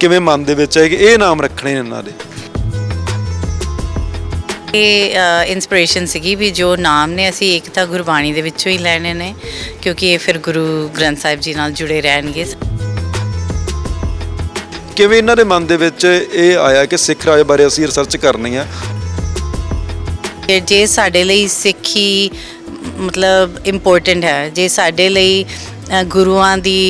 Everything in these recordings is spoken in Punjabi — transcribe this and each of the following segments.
ਕਿਵੇਂ ਮਨ ਦੇ ਵਿੱਚ ਹੈ ਕਿ ਇਹ ਨਾਮ ਰੱਖਣੇ ਨੇ ਇਹਨਾਂ ਦੇ। ਇਹ ਇਨਸਪੀਰੇਸ਼ਨ ਸੀਗੀ ਵੀ ਜੋ ਨਾਮ ਨੇ ਅਸੀਂ ਇੱਕ ਤਾਂ ਗੁਰਬਾਣੀ ਦੇ ਵਿੱਚੋਂ ਹੀ ਲੈਣੇ ਨੇ ਕਿਉਂਕਿ ਇਹ ਫਿਰ ਗੁਰੂ ਗ੍ਰੰਥ ਸਾਹਿਬ ਜੀ ਨਾਲ ਜੁੜੇ ਰਹਿਣਗੇ। ਕਿਵੇਂ ਇਹਨਾਂ ਦੇ ਮਨ ਦੇ ਵਿੱਚ ਇਹ ਆਇਆ ਕਿ ਸਿੱਖ ਰਾਜ ਬਾਰੇ ਅਸੀਂ ਰਿਸਰਚ ਕਰਨੀ ਆ? ਜੇ ਸਾਡੇ ਲਈ ਸਿੱਖੀ ਮਤਲਬ ਇੰਪੋਰਟੈਂਟ ਹੈ ਜੇ ਸਾਡੇ ਲਈ ਗੁਰੂਆਂ ਦੀ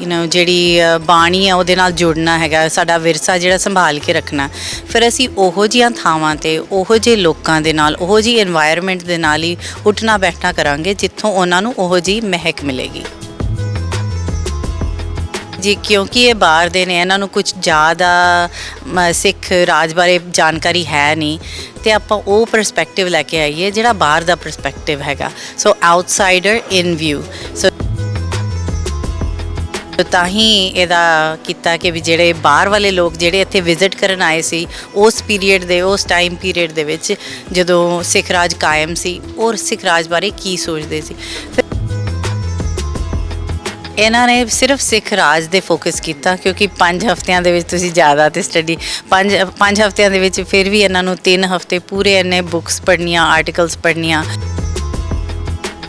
ਯੂ نو ਜਿਹੜੀ ਬਾਣੀ ਆ, ਉਹਦੇ ਨਾਲ ਜੁੜਨਾ ਹੈਗਾ, ਸਾਡਾ ਵਿਰਸਾ ਜਿਹੜਾ ਸੰਭਾਲ ਕੇ ਰੱਖਣਾ। ਫਿਰ ਅਸੀਂ ਉਹੋ ਜਿਹੀਆਂ ਥਾਵਾਂ ਤੇ, ਉਹੋ ਜਿਹੇ ਲੋਕਾਂ ਦੇ ਨਾਲ, ਉਹੋ ਜਿਹੀ এনवायरमेंट ਦੇ ਨਾਲ ਹੀ ਉੱਠਣਾ ਬੈਠਣਾ ਕਰਾਂਗੇ, ਜਿੱਥੋਂ ਉਹਨਾਂ ਨੂੰ ਉਹੋ ਜਿਹੀ ਮਹਿਕ ਮਿਲੇਗੀ। ਜੀ, ਕਿਉਂਕਿ ਇਹ ਬਾਹਰ ਦੇ ਨੇ, ਇਹਨਾਂ ਨੂੰ ਕੁਝ ਜ਼ਿਆਦਾ ਸਿੱਖ ਰਾਜ ਬਾਰੇ ਜਾਣਕਾਰੀ ਹੈ ਨਹੀਂ, ਤੇ ਆਪਾਂ ਉਹ ਪਰਸਪੈਕਟਿਵ ਲੈ ਕੇ ਆਈਏ, ਜਿਹੜਾ ਬਾਹਰ ਦਾ ਪਰਸਪੈਕਟਿਵ ਹੈਗਾ। ਸੋ ਆਊਟਸਾਈਡਰ ਇਨ ਵਿਊ ਸੋ ਤਾਂ ਹੀ ਇਹਦਾ ਕੀਤਾ ਕਿ ਵੀ ਜਿਹੜੇ ਬਾਹਰ ਵਾਲੇ ਲੋਕ ਜਿਹੜੇ ਇੱਥੇ ਵਿਜ਼ਿਟ ਕਰਨ ਆਏ ਸੀ, ਉਸ ਪੀਰੀਅਡ ਦੇ, ਉਸ ਟਾਈਮ ਪੀਰੀਅਡ ਦੇ ਵਿੱਚ ਜਦੋਂ ਸਿੱਖ ਰਾਜ ਕਾਇਮ ਸੀ, ਔਰ ਸਿੱਖ ਰਾਜ ਬਾਰੇ ਕੀ ਸੋਚਦੇ ਸੀ। ਇਹਨਾਂ ਨੇ ਸਿਰਫ ਸਿੱਖ ਰਾਜ ਦੇ ਫੋਕਸ ਕੀਤਾ, ਕਿਉਂਕਿ 5 ਹਫ਼ਤਿਆਂ ਦੇ ਵਿੱਚ ਤੁਸੀਂ ਜ਼ਿਆਦਾ ਤੇ ਸਟੱਡੀ 5 5 ਹਫ਼ਤਿਆਂ ਦੇ ਵਿੱਚ ਫਿਰ ਵੀ ਇਹਨਾਂ ਨੂੰ 3 ਹਫ਼ਤੇ ਪੂਰੇ ਇਹਨੇ ਬੁੱਕਸ ਪੜ੍ਹਨੀਆਂ ਆਰਟੀਕਲਸ ਪੜ੍ਹਨੀਆਂ।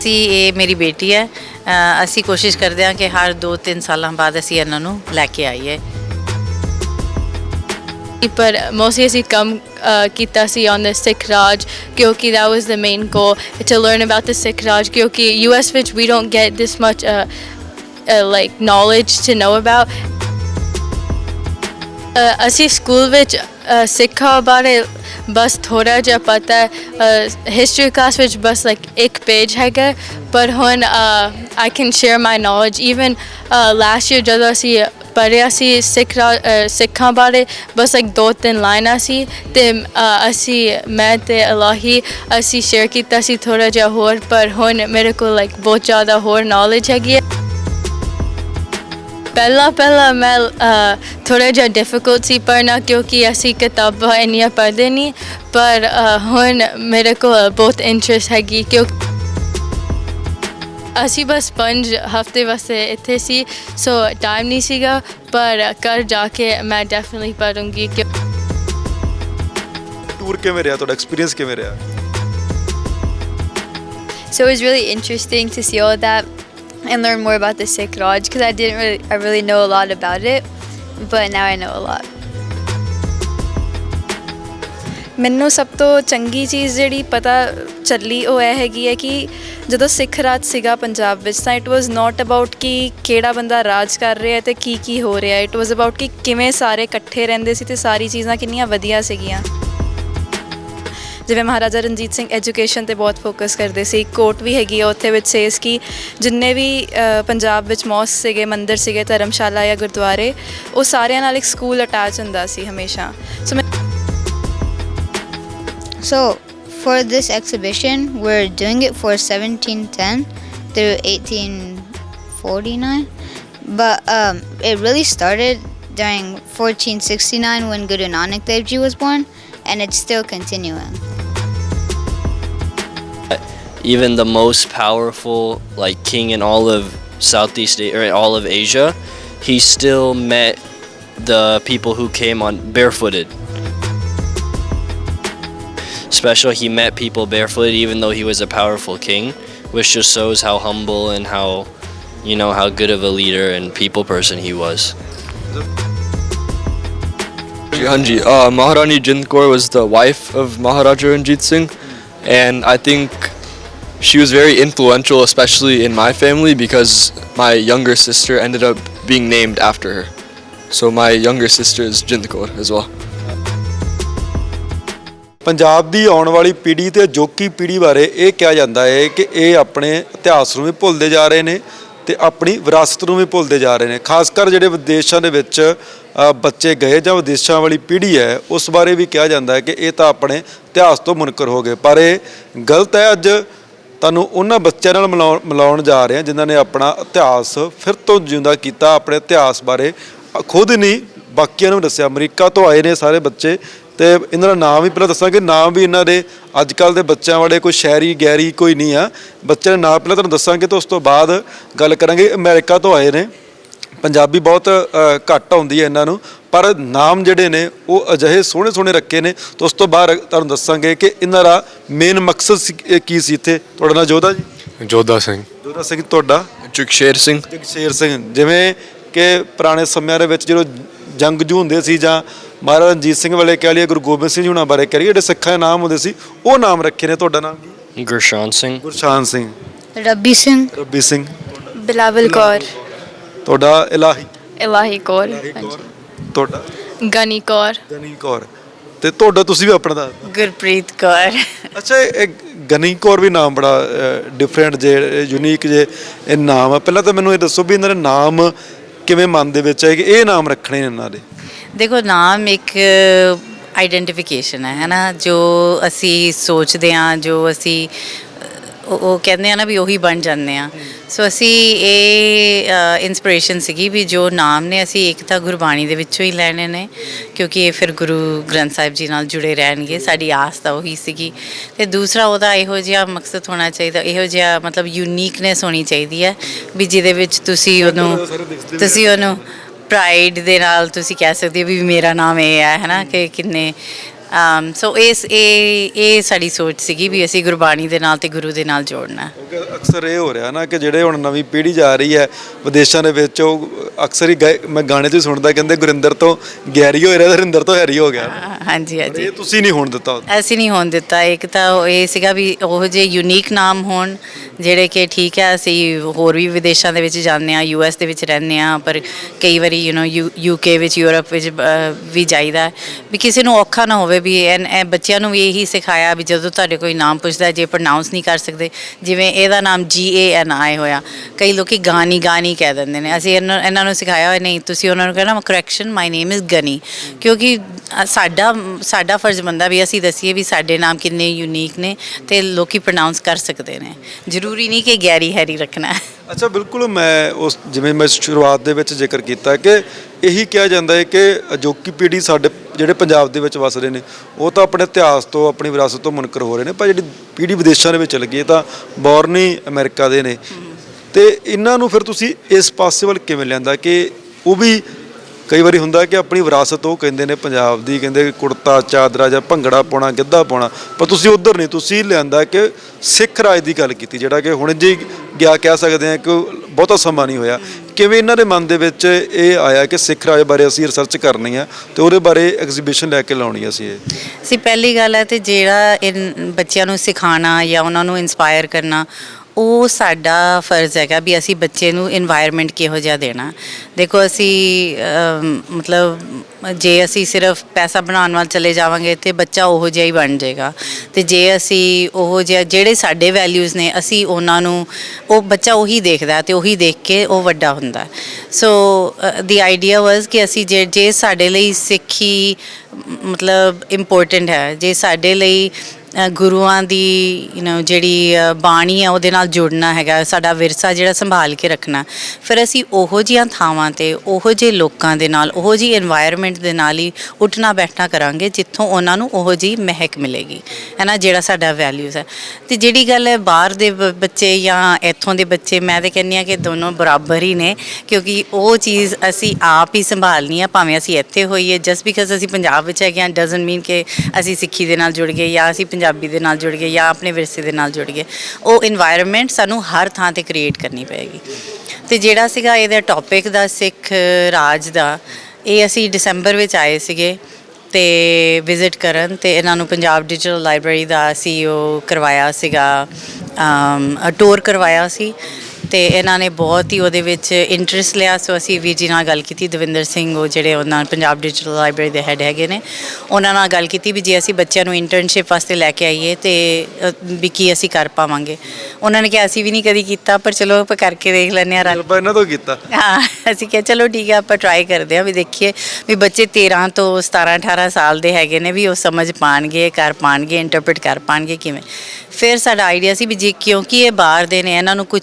ਸੀ, ਇਹ ਮੇਰੀ ਬੇਟੀ ਹੈ ਅਸੀਂ ਕੋਸ਼ਿਸ਼ ਕਰਦੇ ਹਾਂ ਕਿ ਹਰ 2-3 ਸਾਲਾਂ ਬਾਅਦ ਅਸੀਂ ਇਹਨਾਂ ਨੂੰ ਲੈ ਕੇ ਆਈਏ ਪਰ ਮੋਸਟਲੀ ਅਸੀਂ ਕੰਮ ਕੀਤਾ ਸੀ ਔਨ ਦ ਸਿੱਖ ਰਾਜ ਕਿਉਂਕਿ that was the main goal to learn about the Sikh Raj ਕਿਉਂਕਿ ਯੂਐਸ ਵਿੱਚ we don't get this much like knowledge to know about ਅਸੀਂ ਸਕੂਲ ਵਿੱਚ ਸਿੱਖਾ ਬਾਰੇ ਬਸ ਥੋੜਾ ਜਿਹਾ ਪਤਾ ਹੈ ਹਿਸਟਰੀ ਕਲਾਸ ਵਿੱਚ ਬਸ ਲਾਈਕ ਇੱਕ ਪੇਜ ਹੈਗਾ ਪਰ ਹੁਣ I can share my knowledge even last year ਜਦੋਂ ਅਸੀਂ ਪੜ੍ਹਿਆ ਸੀ ਸਿੱਖ ਸਿੱਖਾਂ ਬਾਰੇ, ਬਸ ਇੱਕ ਦੋ ਤਿੰਨ ਲਾਈਨਾਂ ਸੀ ਤੇ ਅਸੀਂ, ਮੈਂ ਤੇ ਅਲਾਹੀ ਅਸੀਂ ਸ਼ੇਅਰ ਕੀਤਾ ਸੀ ਥੋੜਾ ਜਿਹਾ ਹੋਰ, ਪਰ ਹੁਣ ਮੇਰੇ ਕੋਲ ਲਾਈਕ ਬਹੁਤ ਜ਼ਿਆਦਾ ਹੋਰ ਨੌਲੇਜ ਹੈਗੀ ਹੈ। ਪਹਿਲਾਂ ਪਹਿਲਾਂ ਮੈਂ ਥੋੜਾ ਜਿਹਾ ਡਿਫਿਕਲਟ ਸੀ ਪੜ੍ਹਨਾ ਕਿਉਂਕਿ ਅਸੀਂ ਕਿਤਾਬਾਂ ਇੰਨੀਆਂ ਪੜ੍ਹਦੇ ਨਹੀਂ ਪਰ ਅ, ਹੁਣ ਮੇਰੇ ਕੋਲ ਬਹੁਤ ਇੰਟਰਸਟ ਹੈਗੀ ਕਿਉਂਕਿ ਅਸੀਂ ਬਸ ਪੰਜ ਹਫ਼ਤੇ ਵਾਸਤੇ ਇੱਥੇ ਸੀ ਸੋ ਟਾਈਮ ਨਹੀਂ ਸੀਗਾ ਪਰ ਘਰ ਜਾ ਕੇ ਮੈਂ ਡੈਫੀਨਿਟਲੀ ਪੜ੍ਹੂੰਗੀ ਕਿ ਟੂਰ ਕਿਵੇਂ ਰਿਹਾ? ਤੁਹਾਡਾ ਐਕਸਪੀਰੀਅੰਸ ਕਿਵੇਂ ਰਿਹਾ? So it was really interesting to see all of that. And learn more about the Sikh Raj because I didn't really, I really know a lot about it, but now I know a lot. ਮੈਨੂੰ ਸਭ ਤੋਂ ਚੰਗੀ ਚੀਜ਼ ਜਿਹੜੀ ਪਤਾ ਚੱਲੀ ਉਹ ਇਹ ਹੈਗੀ ਹੈ ਕਿ ਜਦੋਂ ਸਿੱਖ ਰਾਜ ਸੀਗਾ ਪੰਜਾਬ ਵਿੱਚ ਤਾਂ ਇਟ ਵਾਸ ਨਾਟ ਅਬਾਊਟ ਕਿ ਕਿਹੜਾ ਬੰਦਾ ਰਾਜ ਕਰ ਰਿਹਾ ਹੈ ਤੇ ਕੀ ਕੀ ਹੋ ਰਿਹਾ ਇਟ ਵਾਸ ਅਬਾਊਟ ਕਿ ਕਿਵੇਂ ਸਾਰੇ ਇਕੱਠੇ ਰਹਿੰਦੇ ਸੀ ਤੇ ਸਾਰੀ ਚੀਜ਼ਾਂ ਕਿੰਨੀਆਂ ਵਧੀਆ ਸੀਗੀਆਂ ਜਿਵੇਂ ਮਹਾਰਾਜਾ ਰਣਜੀਤ ਸਿੰਘ ਐਜੂਕੇਸ਼ਨ ਤੇ ਬਹੁਤ ਫੋਕਸ ਕਰਦੇ ਸੀ ਕੋਟ ਵੀ ਹੈਗੀ ਆ ਉੱਥੇ ਵਿੱਚ ਸੇਸ ਕਿ ਜਿੰਨੇ ਵੀ ਅ, ਪੰਜਾਬ ਵਿੱਚ ਮੌਸ ਸੀਗੇ ਮੰਦਿਰ ਸੀਗੇ ਧਰਮਸ਼ਾਲਾ ਜਾਂ ਗੁਰਦੁਆਰੇ ਉਹ ਸਾਰਿਆਂ ਨਾਲ ਇੱਕ ਸਕੂਲ ਅਟੈਚ ਹੁੰਦਾ ਸੀ ਹਮੇਸ਼ਾ ਸੋ ਮੈਂ So, for this exhibition, we're doing it for 1710 through 1849. But um, it really started during 1469 when Guru Nanak Dev Ji was born, and it's still continuing. Even the most powerful like king in all of Southeast or all of Asia, he still met the people who came on barefooted. Special, he met people barefooted even though he was a powerful king, which just shows how humble and how, you know, how good of a leader and people person he was. Hanji, uh, Maharani Jind Kaur was the wife of Maharaja Ranjit Singh, and I think she was very influential, especially in my family, because my younger sister ended up being named after her. So my younger sister is Jind as well. Punjab ਦੀ ਆਉਣ ਵਾਲੀ ਪੀੜ੍ਹੀ ਤੇ ਅਜੋਕੀ ਪੀੜ੍ਹੀ ਬਾਰੇ ਇਹ ਕਿਹਾ ਜਾਂਦਾ ਹੈ ਕਿ ਇਹ ਆਪਣੇ ਇਤਿਹਾਸ ਨੂੰ ਵੀ ਭੁੱਲਦੇ ਜਾ ਰਹੇ ਨੇ ਤੇ ਆਪਣੀ ਵਿਰਾਸਤ ਨੂੰ ਵੀ ਭੁੱਲਦੇ ਜਾ ਰਹੇ ਨੇ ਖਾਸ ਕਰ ਜਿਹੜੇ ਵਿਦੇਸ਼ਾਂ ਦੇ ਵਿੱਚ ਬੱਚੇ ਗਏ ਜਾਂ ਵਿਦੇਸ਼ਾਂ ਵਾਲੀ ਪੀੜ੍ਹੀ ਹੈ ਉਸ ਬਾਰੇ ਵੀ ਕਿਹਾ ਜਾਂਦਾ ਹੈ ਕਿ ਇਹ ਤਾਂ ਆਪਣੇ ਇਤਿਹਾਸ ਤੋਂ ਮੁਨਕਰ ਹੋ ਗਏ ਪਰ ਇਹ ਗਲਤ ਹੈ ਅੱਜ ਤੁਹਾਨੂੰ ਉਹਨਾਂ ਬੱਚਿਆਂ ਨਾਲ ਮਿਲਾਉਣ ਮਿਲਾਉਣ ਜਾ ਰਹੇ ਹਾਂ ਜਿਨ੍ਹਾਂ ਨੇ ਆਪਣਾ ਇਤਿਹਾਸ ਫਿਰ ਤੋਂ ਜਿਉਂਦਾ ਕੀਤਾ ਆਪਣੇ ਇਤਿਹਾਸ ਬਾਰੇ ਖੁਦ ਨਹੀਂ ਬਾਕੀਆਂ ਨੂੰ ਵੀ ਦੱਸਿਆ। ਅਮਰੀਕਾ ਤੋਂ ਆਏ ਨੇ ਸਾਰੇ ਬੱਚੇ ਤੇ ਇਹਨਾਂ ਦਾ ਨਾਮ ਵੀ ਪਹਿਲਾਂ ਦੱਸਾਂਗੇ। ਨਾਮ ਵੀ ਇਹਨਾਂ ਦੇ ਅੱਜ ਕੱਲ ਦੇ ਬੱਚਿਆਂ ਵਾਲੇ ਕੋਈ ਸ਼ਹਿਰੀ ਗੈਰੀ ਕੋਈ ਨਹੀਂ ਆ। ਬੱਚਿਆਂ ਦੇ ਨਾਮ ਪਹਿਲਾਂ ਤੁਹਾਨੂੰ ਦੱਸਾਂਗੇ ਤੇ ਉਸ ਤੋਂ ਬਾਅਦ ਗੱਲ ਕਰਾਂਗੇ। ਅਮਰੀਕਾ ਤੋਂ ਆਏ ਨੇ। ਪੰਜਾਬੀ ਬਹੁਤ ਅ, ਘੱਟ ਆਉਂਦੀ ਹੈ ਇਹਨਾਂ ਨੂੰ। ਪਰ ਨਾਮ ਜਿਹੜੇ ਨੇ ਉਹ ਅਜਿਹੇ ਸੋਹਣੇ ਸੋਹਣੇ ਰੱਖੇ ਨੇ ਤੇ ਉਸ ਤੋਂ ਬਾਅਦ ਤੁਹਾਨੂੰ ਦੱਸਾਂਗੇ ਕਿ ਇਹਨਾਂ ਦਾ ਮੇਨ ਮਕਸਦ ਸੀ- ਇਹ ਕੀ ਸੀ ਇੱਥੇ? ਤੁਹਾਡਾ ਨਾਮ ਜੋਧਾ ਜੀ? ਜੋਧਾ ਸਿੰਘ। ਜੋਧਾ ਸਿੰਘ ਤੁਹਾਡਾ? Jugshir Singh. ਜਗਸ਼ੇਰ ਸਿੰਘ। ਜਿਵੇਂ ਕਿ ਪੁਰਾਣੇ ਸਮਿਆਂ ਦੇ ਵਿੱਚ ਜਦੋਂ ਜੰਗਜੂ ਹੁੰਦੇ ਸੀ ਜਾਂ ਮਹਾਰਾਜਾ ਰਣਜੀਤ ਸਿੰਘ ਵਾਲੇ ਕਹਿ ਲਈਏ ਗੁਰੂ ਗੋਬਿੰਦ ਸਿੰਘ ਜੀ ਹੁਣਾਂ ਬਾਰੇ ਕਹਿ ਲਈਏ ਜਿਹੜੇ ਸਿੱਖਾਂ ਦੇ ਨਾਮ ਹੁੰਦੇ ਸੀ ਉਹ ਨਾਮ ਰੱਖੇ ਨੇ। ਤੁਹਾਡਾ ਨਾਮ ਕੀ? Gurshan Singh. Gurshan Singh. Rabbi Singh. ਰੱਬੀ ਸਿੰਘ। ਬਿਲਾਵਲ ਕੌਰ। ਤੁਹਾਡਾ ਇਲਾਹੀ? ਇਲਾਹੀ ਕੌਰ। ਤੁਹਾਡਾ? ਗਨੀ ਕੌਰ। ਗਨੀ ਕੌਰ। ਤੇ ਤੁਹਾਡਾ ਤੁਸੀਂ ਵੀ ਆਪਣਾ ਦੱਸ ਦਿਓ। ਗੁਰਪ੍ਰੀਤ ਕੌਰ। ਅੱਛਾ ਇਹ ਗਨੀ ਕੌਰ ਵੀ ਨਾਮ ਬੜਾ ਡਿਫਰੈਂਟ ਜੇ ਯੂਨੀਕ ਜੇ ਇਹ ਨਾਮ ਆ। ਪਹਿਲਾਂ ਤਾਂ ਮੈਨੂੰ ਇਹ ਦੱਸੋ ਵੀ ਇਹਨਾਂ ਦੇ ਨਾਮ ਕਿਵੇਂ ਮਨ ਦੇ ਵਿੱਚ ਆਏ ਕਿ ਇਹ ਨਾਮ ਰੱਖਣੇ ਨੇ ਇਹਨਾਂ ਦੇ। ਦੇਖੋ ਨਾਮ ਇੱਕ ਆਈਡੈਂਟੀਫਿਕੇਸ਼ਨ ਹੈ ਹੈਨਾ? ਜੋ ਅਸੀਂ ਸੋਚਦੇ ਹਾਂ ਜੋ ਅਸੀਂ ਉਹ ਉਹ ਕਹਿੰਦੇ ਆ ਨਾ ਵੀ ਉਹੀ ਬਣ ਜਾਂਦੇ ਆ। ਸੋ ਅਸੀਂ ਇਹ ਇਨਸਪੀਰੇਸ਼ਨ ਸੀਗੀ ਵੀ ਜੋ ਨਾਮ ਨੇ ਅਸੀਂ ਇੱਕ ਤਾਂ ਗੁਰਬਾਣੀ ਦੇ ਵਿੱਚੋਂ ਹੀ ਲੈਣੇ ਨੇ ਕਿਉਂਕਿ ਇਹ ਫਿਰ ਗੁਰੂ ਗ੍ਰੰਥ ਸਾਹਿਬ ਜੀ ਨਾਲ ਜੁੜੇ ਰਹਿਣਗੇ। ਸਾਡੀ ਆਸ ਤਾਂ ਉਹੀ ਸੀਗੀ। ਤੇ ਦੂਸਰਾ ਉਹਦਾ ਇਹੋ ਜਿਹਾ ਮਕਸਦ ਹੋਣਾ ਚਾਹੀਦਾ ਇਹੋ ਜਿਹਾ ਮਤਲਬ ਯੂਨੀਕਨੈਸ ਹੋਣੀ ਚਾਹੀਦੀ ਹੈ ਵੀ ਜਿਹਦੇ ਵਿੱਚ ਤੁਸੀਂ ਉਹਨੂੰ ਤੁਸੀਂ ਉਹਨੂੰ ਪ੍ਰਾਈਡ ਦੇ ਨਾਲ ਤੁਸੀਂ ਕਹਿ ਸਕਦੇ ਹੋ ਵੀ ਮੇਰਾ ਨਾਮ ਇਹ ਹੈ ਹੈਨਾ ਕਿ ਕਿੰਨੇ ਅਮ ਸੋ ਇਸ ਇਹ ਇਹ ਸਾਡੀ ਸੋਚ ਸੀਗੀ ਵੀ ਅਸੀਂ ਗੁਰਬਾਣੀ ਦੇ ਨਾਲ ਤੇ ਗੁਰੂ ਦੇ ਨਾਲ ਜੋੜਨਾ। ਕਿਉਂਕਿ ਅਕਸਰ ਇਹ ਹੋ ਰਿਹਾ ਨਾ ਕਿ ਜਿਹੜੇ ਹੁਣ ਨਵੀਂ ਪੀੜ੍ਹੀ ਜਾ ਰਹੀ ਹੈ ਵਿਦੇਸ਼ਾਂ ਦੇ ਵਿੱਚ ਉਹ ਅਕਸਰ ਹੀ ਮੈਂ ਗਾਣੇ 'ਚ ਹੀ ਸੁਣਦਾ ਕਹਿੰਦੇ ਗੁਰਿੰਦਰ ਤੋਂ ਗੈਰੀ ਹੋ ਰਿਹਾ ਹਰਿੰਦਰ ਤੋਂ ਹੈਰੀ ਹੋ ਗਿਆ ਹਾਂ, ਹਾਂਜੀ ਹਾਂਜੀ ਇਹ ਤੁਸੀਂ ਨਹੀਂ ਹੋਣ ਦਿੱਤਾ ਅਸੀਂ ਨਹੀਂ ਹੋਣ ਦਿੱਤਾ ਇੱਕ ਤਾਂ ਉਹ ਇਹ ਸੀਗਾ ਵੀ ਉਹ ਜਿਹੇ ਯੂਨੀਕ ਨਾਮ ਹੋਣ ਜਿਹੜੇ ਕਿ ਠੀਕ ਹੈ ਅਸੀਂ ਹੋਰ ਵੀ ਵਿਦੇਸ਼ਾਂ ਦੇ ਵਿੱਚ ਜਾਂਦੇ ਆ ਯੂਐਸ ਦੇ ਵਿੱਚ ਰਹਿੰਦੇ ਆ ਪਰ ਕਈ ਵਾਰੀ ਯੂ نو ਯੂਕੇ ਵਿੱਚ ਯੂਰਪ ਵਿੱਚ ਅਹ, ਵੀ ਜਾਈਦਾ ਹੈ। ਵੀ ਕਿਸੇ ਨੂੰ ਔਖਾ ਨਾ ਹੋਵੇ ਵੀ ਇਹ ਇਹ ਬੱਚਿਆਂ ਨੂੰ ਵੀ ਇਹੀ ਸਿਖਾਇਆ ਵੀ ਜਦੋਂ ਤੁਹਾਡੇ ਕੋਈ ਨਾਮ ਪੁੱਛਦਾ, ਜੇ ਪ੍ਰੋਨਾਂਸ ਨਹੀਂ ਕਰ ਸਕਦੇ, ਜਿਵੇਂ ਇਹਦਾ ਨਾਮ ਜੀ ਏ ਐਨ ਆਈ ਹੋਇਆ। ਕਈ ਲੋਕੀ ਗਾਨੀ ਗਾਨੀ ਕਹਿ ਦਿੰਦੇ ਨੇ। ਅਸੀਂ ਇਹਨਾਂ ਇਹਨਾਂ ਨੂੰ ਸਿਖਾਇਆ ਹੋਇਆ, ਨਹੀਂ, ਤੁਸੀਂ ਉਹਨਾਂ ਨੂੰ ਕਹਿਣਾ correction my name is Gani ਕਿਉਂਕਿ ਸਾਡਾ ਸਾਡਾ ਫਰਜ਼ ਬੰਦਾ ਵੀ ਅਸੀਂ ਦੱਸੀਏ ਵੀ ਸਾਡੇ ਨਾਮ ਕਿੰਨੇ ਯੂਨੀਕ ਨੇ ਤੇ ਲੋਕੀ ਪ੍ਰੋਨਾਂਸ ਕਰ ਸਕਦੇ ਨੇ। ਜ਼ਰੂਰੀ ਨਹੀਂ ਕਿ ਗੈਰੀ ਹੈਰੀ ਰੱਖਣਾ। ਅੱਛਾ, ਬਿਲਕੁਲ ਮੈਂ ਉਸ ਜਿਵੇਂ ਮੈਂ ਸ਼ੁਰੂਆਤ ਦੇ ਵਿੱਚ ਜ਼ਿਕਰ ਕੀਤਾ ਕਿ ਇਹੀ ਕਿਹਾ ਜਾਂਦਾ ਹੈ ਕਿ ਅਜੋਕੀ ਪੀੜ੍ਹੀ ਸਾਡੇ ਜਿਹੜੇ ਪੰਜਾਬ ਦੇ ਵਿੱਚ ਵਸ ਰਹੇ ਨੇ, ਉਹ ਤਾਂ ਆਪਣੇ ਇਤਿਹਾਸ ਤੋਂ, ਆਪਣੀ ਵਿਰਾਸਤ ਤੋਂ ਮੁਨਕਰ ਹੋ ਰਹੇ ਨੇ, ਪਰ ਜਿਹੜੀ ਪੀੜ੍ਹੀ ਵਿਦੇਸ਼ਾਂ ਦੇ ਵਿੱਚ ਚਲ ਗਈ, ਇਹ ਤਾਂ ਬੌਰਨ ਹੀ ਅਮਰੀਕਾ ਦੇ ਨੇ। ਤੇ ਇਹਨਾਂ ਨੂੰ ਫਿਰ ਤੁਸੀਂ ਇਸ ਪਾਸੇ ਵੱਲ ਕਿਵੇਂ ਲਿਆਂਦਾ ਕਿ ਉਹ ਵੀ ਕਈ ਵਾਰੀ ਹੁੰਦਾ ਕਿ ਆਪਣੀ ਵਿਰਾਸਤ ਉਹ ਕਹਿੰਦੇ ਨੇ ਪੰਜਾਬ ਦੀ, ਕਹਿੰਦੇ ਕੁੜਤਾ, ਚਾਦਰਾ ਜਾਂ ਭੰਗੜਾ ਪਾਉਣਾ, ਗਿੱਧਾ ਪਾਉਣਾ, ਪਰ ਤੁਸੀਂ ਉਧਰ ਨਹੀਂ, ਤੁਸੀਂ ਲਿਆਂਦਾ ਕਿ ਸਿੱਖ ਰਾਜ ਦੀ ਗੱਲ ਕੀਤੀ, ਜਿਹੜਾ ਕਿ ਹੁਣ ਜੀ ਗਿਆ ਕਹਿ ਸਕਦੇ ਆ ਕਿ ਬਹੁਤਾ ਸਮਾਂ ਨਹੀਂ ਹੋਇਆ। ਕਿਵੇਂ ਇਹਨਾਂ ਦੇ ਮਨ ਦੇ ਵਿੱਚ ਇਹ ਆਇਆ ਕਿ ਸਿੱਖ ਰਾਜ ਬਾਰੇ ਅਸੀਂ ਰਿਸਰਚ ਕਰਨੀ ਹੈ ਤੇ ਉਹਦੇ ਬਾਰੇ ਐਗਜ਼ੀਬਿਸ਼ਨ ਲੈ ਕੇ ਲਾਉਣੀ ਆ ਅਸੀਂ ਇਹ? ਸੀ, ਪਹਿਲੀ ਗੱਲ ਹੈ ਤੇ ਜਿਹੜਾ ਇਨ ਬੱਚਿਆਂ ਨੂੰ ਸਿਖਾਉਣਾ ਜਾਂ ਉਹਨਾਂ ਨੂੰ ਇਨਸਪਾਇਰ ਕਰਨਾ ਉਹ ਸਾਡਾ ਫਰਜ਼ ਹੈਗਾ ਵੀ ਅਸੀਂ ਬੱਚੇ ਨੂੰ এনवायरमेंट ਕਿਹੋ ਜਿਹਾ ਦੇਣਾ। ਦੇਖੋ ਅਸੀਂ ਮਤਲਬ ਜੇ ਅਸੀਂ ਸਿਰਫ ਪੈਸਾ ਬਣਾਉਣ ਵੱਲ ਚਲੇ ਜਾਵਾਂਗੇ ਤੇ ਬੱਚਾ ਉਹੋ ਜਿਹਾ ਹੀ ਬਣ ਜਾਏਗਾ। ਤੇ ਜੇ ਅਸੀਂ ਉਹੋ ਜਿਹਾ, ਜਿਹੜੇ ਸਾਡੇ ਵੈਲਿਊਜ਼ ਨੇ, ਅਸੀਂ ਉਹਨਾਂ ਨੂੰ, ਉਹ ਬੱਚਾ ਉਹੀ ਦੇਖਦਾ ਤੇ ਉਹੀ ਦੇਖ ਕੇ ਉਹ ਵੱਡਾ ਹੁੰਦਾ। ਸੋ ਦੀ ਆਈਡੀਆ ਵਾਸ ਕਿ ਅਸੀਂ ਜੇ ਜੇ ਸਾਡੇ ਲਈ ਸਿੱਖੀ, ਮਤਲਬ ਇੰਪੋਰਟੈਂਟ ਹੈ, ਜੇ ਸਾਡੇ ਲਈ ਗੁਰੂਆਂ ਦੀ ਯੂ نو ਜਿਹੜੀ ਬਾਣੀ ਆ, ਉਹਦੇ ਨਾਲ ਜੁੜਨਾ ਹੈਗਾ, ਸਾਡਾ ਵਿਰਸਾ ਜਿਹੜਾ ਸੰਭਾਲ ਕੇ ਰੱਖਣਾ। ਫਿਰ ਅਸੀਂ ਉਹੋ ਜਿਹੀਆਂ ਥਾਵਾਂ ਤੇ, ਉਹੋ ਜਿਹੇ ਲੋਕਾਂ ਦੇ ਨਾਲ, ਉਹੋ ਜਿਹੀ এনवायरमेंट ਦੇ ਨਾਲ ਹੀ ਉੱਠਣਾ ਬੈਠਣਾ ਕਰਾਂਗੇ, ਜਿੱਥੋਂ ਉਹਨਾਂ ਨੂੰ ਉਹੋ ਜਿਹੀ ਮਹਿਕ ਮਿਲੇਗੀ। ਹੈ ਨਾ ਜਿਹੜਾ ਸਾਡਾ ਵੈਲਿਊਜ਼ ਹੈ ਤੇ ਜਿਹੜੀ ਗੱਲ ਹੈ, ਬਾਹਰ ਦੇ ਬੱਚੇ ਜਾਂ ਇੱਥੋਂ ਦੇ ਬੱਚੇ, ਮੈਂ ਤੇ ਕਹਿੰਨੀ ਆ ਕਿ ਦੋਨੋਂ ਬਰਾਬਰ ਹੀ ਨੇ, ਕਿਉਂਕਿ ਉਹ ਚੀਜ਼ ਅਸੀਂ ਆਪ ਹੀ ਸੰਭਾਲਨੀ ਆ, ਭਾਵੇਂ ਅਸੀਂ ਇੱਥੇ ਹੋਈਏ ਜਸਟ ਬਿਕਾਜ਼ ਅਸੀਂ ਪੰਜਾਬ ਵਿੱਚ ਹੈਗੇ ਆ ਡਸਨਟ ਮੀਨ ਕਿ ਅਸੀਂ ਸਿੱਖੀ ਦੇ ਨਾਲ ਜੁੜ ਗਏ ਜਾਂ ਅਸੀਂ ਪੰਜਾਬੀ ਦੇ ਨਾਲ ਜੁੜ ਗਏ ਜਾਂ ਆਪਣੇ ਵਿਰਸੇ ਦੇ ਨਾਲ ਜੁੜ ਗਏ, ਉਹ এনवायरमेंट ਸਾਨੂੰ ਹਰ ਥਾਂ ਤੇ ਕ੍ਰੀਏਟ ਕਰਨੀ ਪਏਗੀ। ਤੇ ਜਿਹੜਾ ਸੀਗਾ ਇਹਦਾ ਟੌਪਿਕ ਦਾ ਸਿੱਖ ਰਾਜ ਦਾ, ਇਹ ਅਸੀਂ ਦਸੰਬਰ ਵਿੱਚ ਆਏ ਸੀਗੇ ਤੇ ਵਿਜ਼ਿਟ ਕਰਨ ਤੇ ਇਹਨਾਂ ਨੂੰ ਪੰਜਾਬ ਡਿਜੀਟਲ ਲਾਇਬ੍ਰੇਰੀ ਦਾ ਸੀਓ ਕਰਵਾਇਆ ਸੀਗਾ ਟੂਰ ਕਰਵਾਇਆ ਸੀ। ਤੇ ਇਹਨਾਂ ਨੇ ਬਹੁਤ ਹੀ ਉਹਦੇ ਵਿੱਚ ਇੰਟਰਸਟ ਲਿਆ। ਸੋ ਅਸੀਂ ਵੀਰ ਜੀ ਨਾਲ ਗੱਲ ਕੀਤੀ ਦਵਿੰਦਰ ਸਿੰਘ ਉਹ ਜਿਹੜੇ ਉਹਨਾਂ ਪੰਜਾਬ ਡਿਜੀਟਲ ਲਾਇਬ੍ਰੇਰੀ ਦੇ ਹੈੱਡ ਹੈਗੇ ਨੇ ਉਹਨਾਂ ਨਾਲ ਗੱਲ ਕੀਤੀ ਵੀ ਜੇ ਅਸੀਂ ਬੱਚਿਆਂ ਨੂੰ ਇੰਟਰਨਸ਼ਿਪ ਵਾਸਤੇ ਲੈ ਕੇ ਆਈਏ ਤੇ ਵੀ ਕੀ ਅਸੀਂ ਕਰ ਪਾਵਾਂਗੇ। ਉਹਨਾਂ ਨੇ ਕਿਹਾ ਅਸੀਂ ਵੀ ਨਹੀਂ ਕਦੀ ਕੀਤਾ ਪਰ ਚਲੋ ਆਪਾਂ ਕਰਕੇ ਦੇਖ ਲੈਂਦੇ ਹਾਂ ਰਲ ਇਹਨਾਂ ਤੋਂ ਕੀਤਾ। ਹਾਂ ਅਸੀਂ ਕਿਹਾ ਚਲੋ ਠੀਕ ਹੈ ਆਪਾਂ ਟਰਾਈ ਕਰਦੇ ਹਾਂ ਵੀ ਦੇਖੀਏ ਵੀ ਬੱਚੇ 13 ਤੋਂ 17 18 ਸਾਲ ਦੇ ਹੈਗੇ ਨੇ ਵੀ ਉਹ ਸਮਝ ਪਾਣਗੇ ਕਰ ਪਾਣਗੇ ਇੰਟਰਪ੍ਰੀਟ ਕਰ ਪਾਣਗੇ ਕਿਵੇਂ। ਫਿਰ ਸਾਡਾ ਆਈਡੀਆ ਸੀ ਵੀ ਜੀ ਕਿਉਂਕਿ ਇਹ ਬਾਹਰ ਦੇ ਨੇ ਇਹਨਾਂ ਨੂੰ ਕੁਝ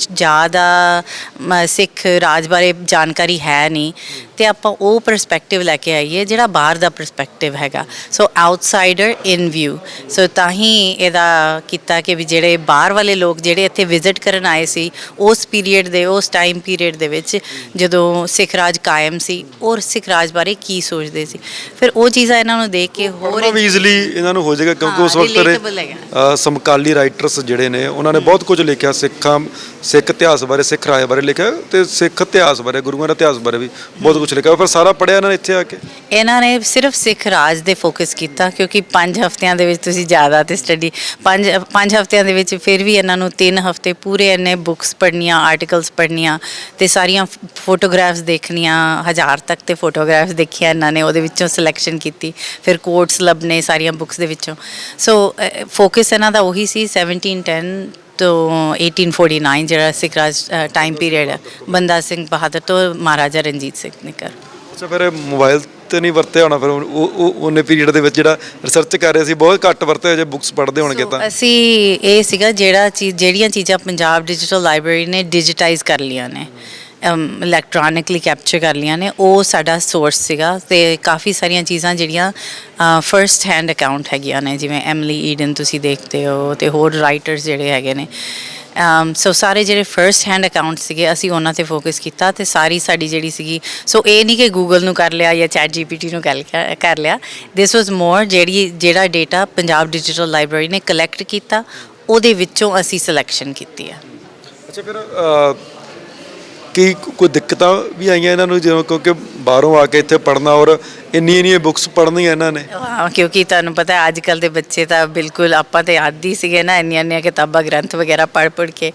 ਜ਼ਿਆਦਾ ਮ, ਸਿੱਖ ਰਾਜ ਬਾਰੇ ਜਾਣਕਾਰੀ ਹੈ ਨਹੀਂ। ਤੇ ਆਪਾਂ ਉਹ ਪਰਸਪੈਕਟਿਵ ਲੈ ਕੇ ਆਈਏ ਜਿਹੜਾ ਬਾਹਰ ਦਾ ਪਰਸਪੈਕਟਿਵ ਹੈਗਾ। ਸੋ ਆਊਟਸਾਈਡਰ ਇਨ ਵਿਊ ਸੋ ਤਾਂ ਹੀ ਇਹਦਾ ਕੀਤਾ ਕਿ ਵੀ ਜਿਹੜੇ ਬਾਹਰ ਵਾਲੇ ਲੋਕ ਜਿਹੜੇ ਇੱਥੇ ਵਿਜ਼ਿਟ ਕਰਨ ਆਏ ਸੀ ਉਸ ਪੀਰੀਅਡ ਦੇ ਉਸ ਟਾਈਮ ਪੀਰੀਅਡ ਦੇ ਵਿੱਚ ਜਦੋਂ ਸਿੱਖ ਰਾਜ ਕਾਇਮ ਸੀ ਔਰ ਸਿੱਖ ਰਾਜ ਬਾਰੇ ਕੀ ਸੋਚਦੇ ਸੀ। ਫਿਰ ਉਹ ਚੀਜ਼ਾਂ ਇਹਨਾਂ ਨੂੰ ਦੇਖ ਕੇ ਹੋਰ ਵੀ ਈਜ਼ੀਲੀ ਇਹਨਾਂ ਨੂੰ ਹੋ ਜਾਏਗਾ ਕਿਉਂਕਿ ਉਸ ਵਕਤ ਸਮਕਾਲੀ ਰਾਈਟਰਸ ਜਿਹੜੇ ਨੇ ਉਹਨਾਂ ਨੇ ਬਹੁਤ ਕੁਝ ਲਿਖਿਆ ਸਿੱਖਾਂ ਸਿੱਖ ਇਤਿਹਾਸ ਬਾਰੇ ਸਿੱਖ ਰਾਜ ਬਾਰੇ ਲਿਖਿਆ ਤੇ ਸਿੱਖ ਇਤਿਹਾਸ ਬਾਰੇ ਗੁਰੂਆਂ ਦੇ ਇਤਿਹਾਸ ਬਾਰੇ ਵੀ ਬਹੁਤ ਕੁਝ ਲਿਖਿਆ ਫਿਰ ਸਾਰਾ ਪੜਿਆ ਇਹਨਾਂ ਨੇ ਇੱਥੇ ਆ ਕੇ? ਇਹਨਾਂ ਨੇ ਸਿਰਫ ਸਿੱਖ ਰਾਜ ਦੇ ਫੋਕਸ ਕੀਤਾ, ਕਿਉਂਕਿ 5 ਹਫ਼ਤਿਆਂ ਦੇ ਵਿੱਚ ਤੁਸੀਂ ਜ਼ਿਆਦਾ ਤੇ ਸਟੱਡੀ 5 5 ਹਫ਼ਤਿਆਂ ਦੇ ਵਿੱਚ ਫਿਰ ਵੀ ਇਹਨਾਂ ਨੂੰ 3 ਹਫ਼ਤੇ ਪੂਰੇ ਇਹਨੇ ਬੁੱਕਸ ਪੜ੍ਹਨੀਆਂ ਆਰਟੀਕਲਸ ਪੜ੍ਹਨੀਆਂ ਤੇ ਸਾਰੀਆਂ ਫੋਟੋਗ੍ਰਾਫਸ ਦੇਖਣੀਆਂ, ਹਜ਼ਾਰ ਤੱਕ ਤੇ ਫੋਟੋਗ੍ਰਾਫਸ ਦੇਖੀਆਂ ਇਹਨਾਂ ਨੇ, ਉਹਦੇ ਵਿੱਚੋਂ ਸਿਲੈਕਸ਼ਨ ਕੀਤੀ, ਫਿਰ ਕੋਟਸ ਲੱਭਨੇ ਸਾਰੀਆਂ ਬੁੱਕਸ ਦੇ ਵਿੱਚੋਂ। ਸੋ ਫੋਕਸ ਇਹਨਾਂ ਦਾ ਉਹੀ ਸੀ 1710 ਤੋਂ 1849 ਜਿਹੜਾ ਸਿੱਖ ਰਾਜ ਟਾਈਮ ਪੀਰੀਅਡ ਹੈ ਬੰਦਾ ਸਿੰਘ ਬਹਾਦਰ ਤੋਂ ਮਹਾਰਾਜਾ ਰਣਜੀਤ ਸਿੰਘ ਨੇ ਕਰ ਅੱਛਾ ਫਿਰ ਮੋਬਾਈਲ ਤੇ ਨਹੀਂ ਵਰਤਿਆ ਹੋਣਾ ਫਿਰ ਉਹ ਉਹ ਉਹਨੇ ਪੀਰੀਅਡ ਦੇ ਵਿੱਚ ਜਿਹੜਾ ਰਿਸਰਚ ਕਰ ਰਹੇ ਸੀ ਬਹੁਤ ਘੱਟ ਵਰਤੇ ਜੇ ਬੁੱਕਸ ਪੜ੍ਹਦੇ ਹੋਣਗੇ ਤਾਂ ਅਸੀਂ ਇਹ ਸੀਗਾ ਜਿਹੜਾ ਚੀਜ਼ ਜਿਹੜੀਆਂ ਚੀਜ਼ਾਂ ਪੰਜਾਬ ਡਿਜੀਟਲ ਲਾਇਬ੍ਰੇਰੀ ਨੇ ਡਿਜੀਟਾਈਜ਼ ਕਰ ਲੀਆਂ ਨੇ ਇਲੈਕਟ੍ਰੋਨਿਕਲੀ ਕੈਪਚਰ ਕਰ ਲੀਆਂ ਨੇ, ਉਹ ਸਾਡਾ ਸੋਰਸ ਸੀਗਾ ਤੇ ਕਾਫੀ ਸਾਰੀਆਂ ਚੀਜ਼ਾਂ ਜਿਹੜੀਆਂ ਫਰਸਟ ਹੈਂਡ ਅਕਾਊਂਟ ਹੈਗੀਆਂ ਨੇ, ਜਿਵੇਂ ਐਮਲੀ ਈਡਨ ਤੁਸੀਂ ਦੇਖਦੇ ਹੋ ਤੇ ਹੋਰ ਰਾਈਟਰਸ ਜਿਹੜੇ ਹੈਗੇ ਨੇ। ਸੋ ਸਾਰੇ ਜਿਹੜੇ ਫਰਸਟ ਹੈਂਡ ਅਕਾਊਂਟ ਸੀਗੇ, ਅਸੀਂ ਉਹਨਾਂ ਤੇ ਫੋਕਸ ਕੀਤਾ ਤੇ ਸਾਰੀ ਸਾਡੀ ਜਿਹੜੀ ਸੀਗੀ ਸੋ ਇਹ ਨਹੀਂ ਕਿ ਗੂਗਲ ਨੂੰ ਕਰ ਲਿਆ ਜਾਂ ਚੈਟ ਜੀਪੀਟੀ ਨੂੰ ਕਰ ਲਿਆ ਕਰ ਲਿਆ। ਦਿਸ ਵਾਸ ਮੋਰ ਜਿਹੜੀ, ਜਿਹੜਾ ਡਾਟਾ ਪੰਜਾਬ ਡਿਜੀਟਲ ਲਾਇਬ੍ਰੇਰੀ ਨੇ ਕਲੈਕਟ ਕੀਤਾ, ਉਹਦੇ ਵਿੱਚੋਂ ਅਸੀਂ ਸਿਲੈਕਸ਼ਨ ਕੀਤੀ ਆ। ਅੱਛਾ, ਫਿਰ ਅ, ਕੋਈ ਦਿੱਕਤਾਂ ਵੀ ਆਈਆਂ ਇਹਨਾਂ ਨੂੰ ਜਿਵੇਂ ਕਿਉਂਕਿ ਬਾਹਰੋਂ ਆ ਕੇ ਇੱਥੇ ਪੜਨਾ ਔਰ ਇੰਨੀ ਇੰਨੀ ਬੁੱਕਸ ਪੜਨੀਆਂ ਇਹਨਾਂ ਨੇ। ਹਾਂ ਕਿਉਂਕਿ ਤੁਹਾਨੂੰ ਪਤਾ ਅੱਜ ਕੱਲ ਦੇ ਬੱਚੇ ਤਾਂ ਬਿਲਕੁਲ ਆਪਾਂ ਤੇ ਆਦੀ ਸੀਗੇ ਨਾ ਇੰਨੀਆਂ ਇੰਨੀਆਂ ਕਿਤਾਬਾਂ ਗ੍ਰੰਥ ਵਗੈਰਾ ਪੜ ਪੜ ਕੇ।